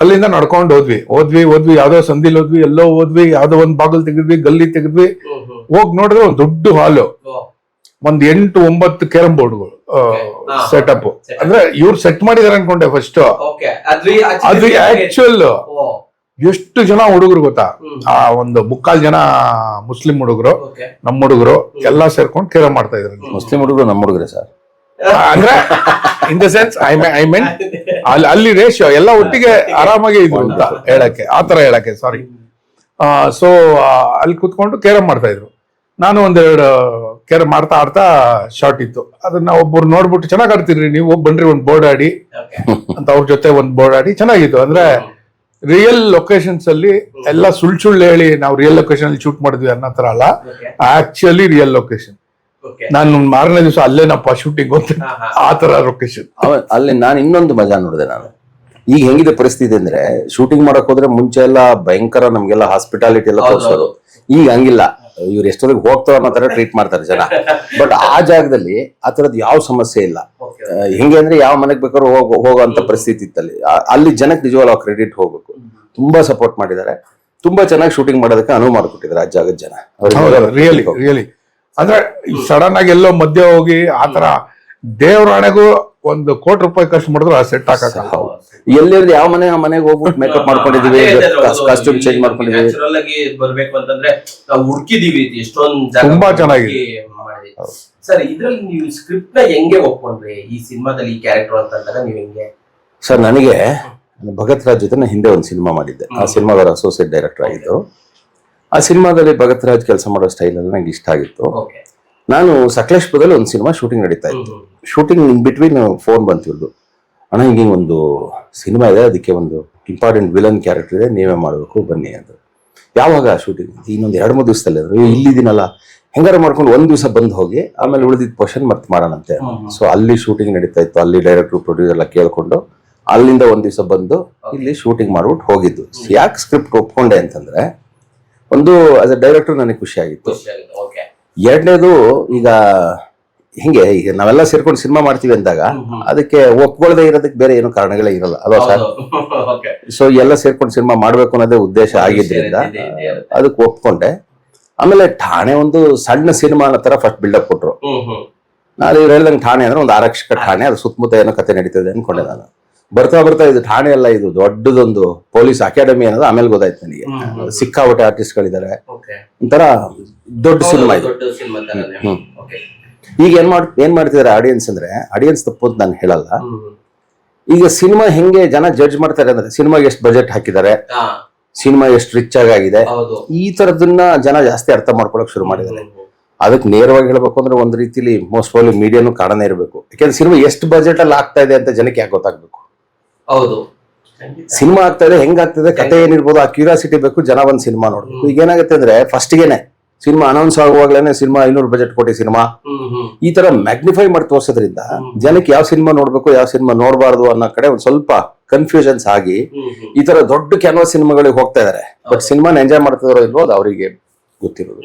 ಅಲ್ಲಿಂದ ನಡ್ಕೊಂಡು ಹೋದ್ವಿ. ಹೋದ್ವಿ ಹೋದ್ವಿ ಯಾವ್ದೋ ಸಂದಿಲ್ ಹೋದ್ವಿ ಎಲ್ಲೋ ಹೋದ್ವಿ ಯಾವ್ದೋ ಒಂದ್ ಬಾಗಿಲು ತೆಗೆದ್ವಿ ಗಲ್ಲಿ ತೆಗೆದ್ವಿ. ಹೋಗ್ ನೋಡಿದ್ರೆ ಒಂದ್ ದೊಡ್ಡ ಹಾಲು. ಒಂದ್ ಎಂಟು ಒಂಬತ್ತು ಕ್ಯಾರಂ ಬೋರ್ಡ್ಗಳು. ಸೆಟಪ್ ಅಂದ್ರೆ ಇವ್ರು ಸೆಟ್ ಮಾಡಿದಾರೆ ಅನ್ಕೊಂಡೆ ಫಸ್ಟ್ ಅದು ಆಕ್ಚುಯಲ್ ಎಷ್ಟು ಜನ ಹುಡುಗರು ಗೊತ್ತಾ? ಆ ಒಂದು ಮುಕ್ಕಾಲ್ ಜನ ಮುಸ್ಲಿಂ ಹುಡುಗರು ನಮ್ಮ ಹುಡುಗರು ಎಲ್ಲಾ ಸೇರ್ಕೊಂಡು ಕೇರ ಮಾಡ್ತಾ ಇದ್ರು. ಮುಸ್ಲಿಂ ಹುಡುಗರು ನಮ್ಮ ಹುಡುಗರೇ ಸರ್. ಅಂದ್ರೆ in the sense I I mean ಅಲ್ಲಿ ಅಲ್ಲಿ ರೇಷಿಯೋ ಎಲ್ಲ ಒಟ್ಟಿಗೆ ಆರಾಮಾಗಿ ಇದ್ರು ಅಂತ ಹೇಳಕ್ಕೆ ಆತರ ಹೇಳಕ್ಕೆ ಸಾರಿ ಸೊ ಅಲ್ಲಿ ಕುತ್ಕೊಂಡು ಕೇರ್ ಮಾಡ್ತಾ ಇದ್ರು. ನಾನು ಒಂದೆರಡು ಕೇರ್ ಮಾಡ್ತಾ ಆಡ್ತಾ ಶಾರ್ಟ್ ಇತ್ತು. ಅದನ್ನ ಒಬ್ಬರು ನೋಡ್ಬಿಟ್ಟು ಚೆನ್ನಾಗ್ ಆಡ್ತಿದ್ರಿ ನೀವು ಬನ್ರಿ ಒಂದ್ ಬೋರ್ಡ್ ಆಡಿ ಅಂತ ಅವ್ರ ಜೊತೆ ಒಂದ್ ಬೋರ್ಡ್ ಆಡಿ ಚೆನ್ನಾಗಿತ್ತು. ಅಂದ್ರೆ ರಿಯಲ್ ಲೊಕೇಶನ್ಸ್ ಅಲ್ಲಿ ಎಲ್ಲ ಸುಳ್ ಸುಳ್ಳು ಹೇಳಿ ನಾವು ರಿಯಲ್ ಲೊಕೇಶನ್ ಅಲ್ಲಿ ಶೂಟ್ ಮಾಡಿದ್ವಿ ಅನ್ನೋ ತರ ಅಲ್ಲ ಆಕ್ಚುಲಿ ರಿಯಲ್ ಲೊಕೇಶನ್ ನಾನು ಮಾರನೇ ದಿವಸ ಅಲ್ಲೇನಪ್ಪ ಶೂಟಿಂಗ್ ಹೋಗ್ತೇನೆ ಆ ತರ ಲೊಕೇಶನ್ ಅಲ್ಲಿ ನಾನು ಇನ್ನೊಂದು ಮಜಾ ನೋಡಿದೆ ನಾನು. ಈಗ ಹೆಂಗಿದೆ ಪರಿಸ್ಥಿತಿ ಅಂದ್ರೆ ಶೂಟಿಂಗ್ ಮಾಡಕ್ ಹೋದ್ರೆ ಮುಂಚೆ ಎಲ್ಲ ಭಯಂಕರ ನಮ್ಗೆಲ್ಲ ಹಾಸ್ಪಿಟಾಲಿಟಿ ಎಲ್ಲ ತೋರಿಸೋದು ತೋರಿಸೋರು. ಈಗ ಹಂಗಿಲ್ಲ. ಇವ್ರು ಎಷ್ಟೊತ್ತಿಗೆ ಹೋಗ್ತಾರ ಅನ್ನೋ ತರ ಟ್ರೀಟ್ ಮಾಡ್ತಾರೆ ಜನ. ಬಟ್ ಆ ಜಾಗದಲ್ಲಿ ಆ ತರದ್ ಯಾವ ಸಮಸ್ಯೆ ಇಲ್ಲ. ಹೆಂಗೆ ಅಂದ್ರೆ ಯಾವ ಮನೆಗ್ ಬೇಕಾದ್ರೂ ಹೋಗೋ ಹೋಗೋಂತ ಪರಿಸ್ಥಿತಿ ಇತ್ತಲ್ಲಿ. ಅಲ್ಲಿ ಜನಕ್ಕೆ ನಿಜವಾಗ್ಲೂ ಕ್ರೆಡಿಟ್ ಹೋಗ್ಬೇಕು. ತುಂಬಾ ಸಪೋರ್ಟ್ ಮಾಡಿದ್ದಾರೆ. ತುಂಬಾ ಚೆನ್ನಾಗಿ ಶೂಟಿಂಗ್ ಮಾಡೋದಕ್ಕೆ ಅನುವು ಮಾಡಿಕೊಟ್ಟಿದ್ದಾರೆ ಆ ಜಾಗದ ಜನ. ರಿಯಲಿ ರಿಯಲಿ ಅಂದ್ರೆ ಸಡನ್ ಆಗಿ ಎಲ್ಲೋ ಮಧ್ಯ ಹೋಗಿ ಆತರ ದೇವರಾಣೆಗೂ ಒಂದು ಕೋಟಿ ರೂಪಾಯಿ ಖರ್ಚು ಮಾಡಿದ್ರು ಆ ಸೆಟ್ ಹಾಕಕ್ ಎಲ್ಲಿರ್ದು ಯಾವ ಮನೆ ಆ ಮನೆಗೆ ಹೋಗ್ಬಿಟ್ಟು ಮೇಕಪ್ ಮಾಡ್ಕೊಂಡಿದೀವಿ ಕಾಸ್ಟ್ಯೂಮ್ ಚೇಂಜ್ ಮಾಡ್ಕೊಂಡಿದೀವಿ. ನ್ಯಾಚುರಲ್ ಆಗಿ ಬರ್ಬೇಕು ಅಂತಂದ್ರೆ ನಾವು ಹುಡುಕಿದೀವಿ ಎಷ್ಟೊಂದ್ ತುಂಬಾ ಚೆನ್ನಾಗಿದೆ. ಸರ್ ಇದ್ರಲ್ಲಿ ನೀವು ಸ್ಕ್ರಿಪ್ಟ್ನ ಹೆಂಗೆ ಒಪ್ಕೊಂಡ್ರಿ ಈ ಸಿನಿಮಾದಲ್ಲಿ ಈ ಕ್ಯಾರೆಕ್ಟರ್ ಅಂತಂದಾಗ ನೀವು ಹೆಂಗೆ? ಸರ್ ನನಗೆ ಭಗತ್ ರಾಜ್ ಜೊತೆ ನಾನು ಹಿಂದೆ ಒಂದು ಸಿನಿಮಾ ಮಾಡಿದ್ದೆ. ಆ ಸಿನಿಮಾದವರ ಅಸೋಸಿಯೇಟ್ ಡೈರೆಕ್ಟರ್ ಆಗಿದ್ದು. ಆ ಸಿನಿಮಾದಲ್ಲಿ ಭಗತ್ ರಾಜ್ ಕೆಲಸ ಮಾಡೋ ಸ್ಟೈಲ್ ಎಲ್ಲ ನಂಗೆ ಇಷ್ಟ ಆಗಿತ್ತು. ನಾನು ಸಕಲೇಶ್ಪುರದಲ್ಲಿ ಒಂದು ಸಿನಿಮಾ ಶೂಟಿಂಗ್ ನಡೀತಾ ಇತ್ತು. ಶೂಟಿಂಗ್ ಇನ್ ಬಿಟ್ವೀನ್ ಫೋನ್ ಬಂತು ಇವ್ರದ್ದು ಅಣ್ಣ ಹಿಂಗೆ ಒಂದು ಸಿನಿಮಾ ಇದೆ ಅದಕ್ಕೆ ಒಂದು ಇಂಪಾರ್ಟೆಂಟ್ ವಿಲನ್ ಕ್ಯಾರೆಕ್ಟರ್ ಇದೆ ನೀವೇ ಮಾಡಬೇಕು ಬನ್ನಿ ಅಂತ. ಯಾವಾಗ ಶೂಟಿಂಗ್ ಇನ್ನೊಂದು ಎರಡು ಮೂರು ದಿವಸದಲ್ಲಿ ಅಂದ್ರೆ "ಏ, ಇಲ್ಲಿದ್ದೀನಲ್ಲ ಹೆಂಗಾರ ಮಾಡ್ಕೊಂಡು ಒಂದು ದಿವಸ ಬಂದು ಹೋಗಿ ಆಮೇಲೆ ಉಳಿದಿದ್ದ ಪೋರ್ಷನ್ ಮತ್ತೆ ಮಾಡೋಣಂತೆ. ಸೊ ಅಲ್ಲಿ ಶೂಟಿಂಗ್ ನಡೀತಾ ಇತ್ತು. ಅಲ್ಲಿ ಡೈರೆಕ್ಟರ್ ಪ್ರೊಡ್ಯೂಸರ್ ಎಲ್ಲ ಕೇಳ್ಕೊಂಡು ಅಲ್ಲಿಂದ ಒಂದು ದಿವಸ ಬಂದು ಇಲ್ಲಿ ಶೂಟಿಂಗ್ ಮಾಡ್ಬಿಟ್ಟು ಹೋಗಿದ್ದು. ಯಾಕೆ ಸ್ಕ್ರಿಪ್ಟ್ ಒಪ್ಕೊಂಡೆ ಅಂತಂದ್ರೆ ಒಂದು ಆಸ್ ಅ ಡೈರೆಕ್ಟರ್ ನನಗೆ ಖುಷಿ ಆಗಿತ್ತು ಎರಡನೇದು ಈಗ ಹಿಂಗೆ ಈಗ ನಾವೆಲ್ಲ ಸೇರ್ಕೊಂಡು ಸಿನಿಮಾ ಮಾಡ್ತೀವಿ ಅಂದಾಗ ಅದಕ್ಕೆ ಒಪ್ಕೊಳ್ದೆ ಇರೋದಕ್ಕೆ ಬೇರೆ ಏನು ಕಾರಣಗಳೇ ಇರಲ್ಲ ಅಲ್ವಾ ಸರ್? ಸೊ ಎಲ್ಲ ಸೇರ್ಕೊಂಡು ಸಿನಿಮಾ ಮಾಡ್ಬೇಕು ಅನ್ನೋದೇ ಉದ್ದೇಶ ಆಗಿದ್ರಿಂದ ಅದಕ್ಕೆ ಒಪ್ಕೊಂಡೆ. ಆಮೇಲೆ ಠಾಣೆ ಒಂದು ಸಣ್ಣ ಸಿನಿಮಾ ಅನ್ನೋ ತರ ಫಸ್ಟ್ ಬಿಲ್ಡಪ್ ಕೊಟ್ಟರು ನಾನು ಇವ್ರು ಹೇಳ್ದಂಗೆ ಠಾಣೆ ಅಂದ್ರೆ ಒಂದು ಆರಕ್ಷಕ ಠಾಣೆ ಅದು ಸುತ್ತಮುತ್ತ ಏನೋ ಕತೆ ನಡೀತದೆ ಅನ್ಕೊಂಡೆ ನಾನು. ಬರ್ತಾ ಬರ್ತಾ ಇದು ಠಾಣೆ ಅಲ್ಲ ಇದು ದೊಡ್ಡದೊಂದು ಪೊಲೀಸ್ ಅಕಾಡೆಮಿ ಅನ್ನೋದು ಆಮೇಲೆ ಗೊತ್ತಾಯ್ತು ನನಗೆ. ಸಿಕ್ಕಾಪಟ್ಟೆ ಆರ್ಟಿಸ್ಟ್ಗಳಿದ್ದಾರೆ. ಒಂಥರ ದೊಡ್ಡ ಸಿನಿಮಾ ಇದು. ಹ್ಮ್. ಈಗ ಏನ್ ಮಾಡ್ ಏನ್ ಮಾಡ್ತಿದ್ದಾರೆ ಆಡಿಯನ್ಸ್ ಅಂದ್ರೆ ಆಡಿಯನ್ಸ್ ತಪ್ಪು ಅಂತ ನಾನು ಹೇಳಲ್ಲ. ಈಗ ಸಿನಿಮಾ ಹೆಂಗೆ ಜನ ಜಡ್ಜ್ ಮಾಡ್ತಾರೆ ಅಂದ್ರೆ ಸಿನಿಮಾಗೆ ಎಷ್ಟು ಬಜೆಟ್ ಹಾಕಿದ್ದಾರೆ ಸಿನಿಮಾ ಎಷ್ಟು ರಿಚ್ ಆಗಿದೆ ಈ ತರದನ್ನ ಜನ ಜಾಸ್ತಿ ಅರ್ಥ ಮಾಡ್ಕೊಳಕ್ ಶುರು ಮಾಡಿದ್ದಾರೆ. ಅದಕ್ಕೆ ನೇರವಾಗಿ ಹೇಳ್ಬೇಕು ಅಂದ್ರೆ ಒಂದ್ ರೀತಿಲಿ ಮೋಸ್ಟ್ ಪ್ರಾಬ್ಲಿ ಮೀಡಿಯಾನು ಕಾರಣ ಇರಬೇಕು. ಯಾಕಂದ್ರೆ ಸಿನಿಮಾ ಎಷ್ಟು ಬಜೆಟ್ ಅಲ್ಲಿ ಆಗ್ತಾ ಇದೆ ಅಂತ ಜನಕ್ಕೆ ಯಾಕೆ ಗೊತ್ತಾಗ್ಬೇಕು? ಹೌದು. ಸಿನಿಮಾ ಆಗ್ತಾ ಇದೆ ಹೆಂಗ್ ಆಗ್ತದೆ ಕತೆ ಏನಿರ್ಬೋದು ಆ ಕ್ಯೂರಿಯಾಸಿಟಿ ಬೇಕು ಜನ ಒಂದ್ ಸಿನಿಮಾ ನೋಡ್ಬೇಕು. ಈಗ ಏನಾಗುತ್ತೆ ಅಂದ್ರೆ ಫಸ್ಟ್ ಫಸ್ಟ್ಗೆನೆ ಸಿನಿಮಾ ಅನೌನ್ಸ್ ಆಗುವಾಗ್ಲೇನೆ ಸಿನಿಮಾ ಐನೂರು ಬಜೆಟ್ ಕೊಟ್ಟಿ ಸಿನಿಮಾ. ಈ ತರ ಮ್ಯಾಗ್ನಿಫೈ ಮಾಡಿ ತೋರ್ಸೋದ್ರಿಂದ ಜನಕ್ಕೆ ಯಾವ ಸಿನಿಮಾ ನೋಡ್ಬೇಕು ಯಾವ ಸಿನಿಮಾ ನೋಡಬಾರ್ದು ಅನ್ನೋ ಕಡೆ ಒಂದ್ ಸ್ವಲ್ಪ ಕನ್ಫ್ಯೂಷನ್ಸ್ ಆಗಿ ಈ ತರ ದೊಡ್ಡ ಕ್ಯಾನ್ವಾಸ್ ಸಿನಿಮಾಗಳಿಗೆ ಹೋಗ್ತಾ ಇದಾರೆ. ಬಟ್ ಸಿನಿಮಾನ ಎಂಜಾಯ್ ಮಾಡ್ತಿದಾರೋ ಇಲ್ವೋ ಅದು ಅವರಿಗೆ ಗೊತ್ತಿರೋದು.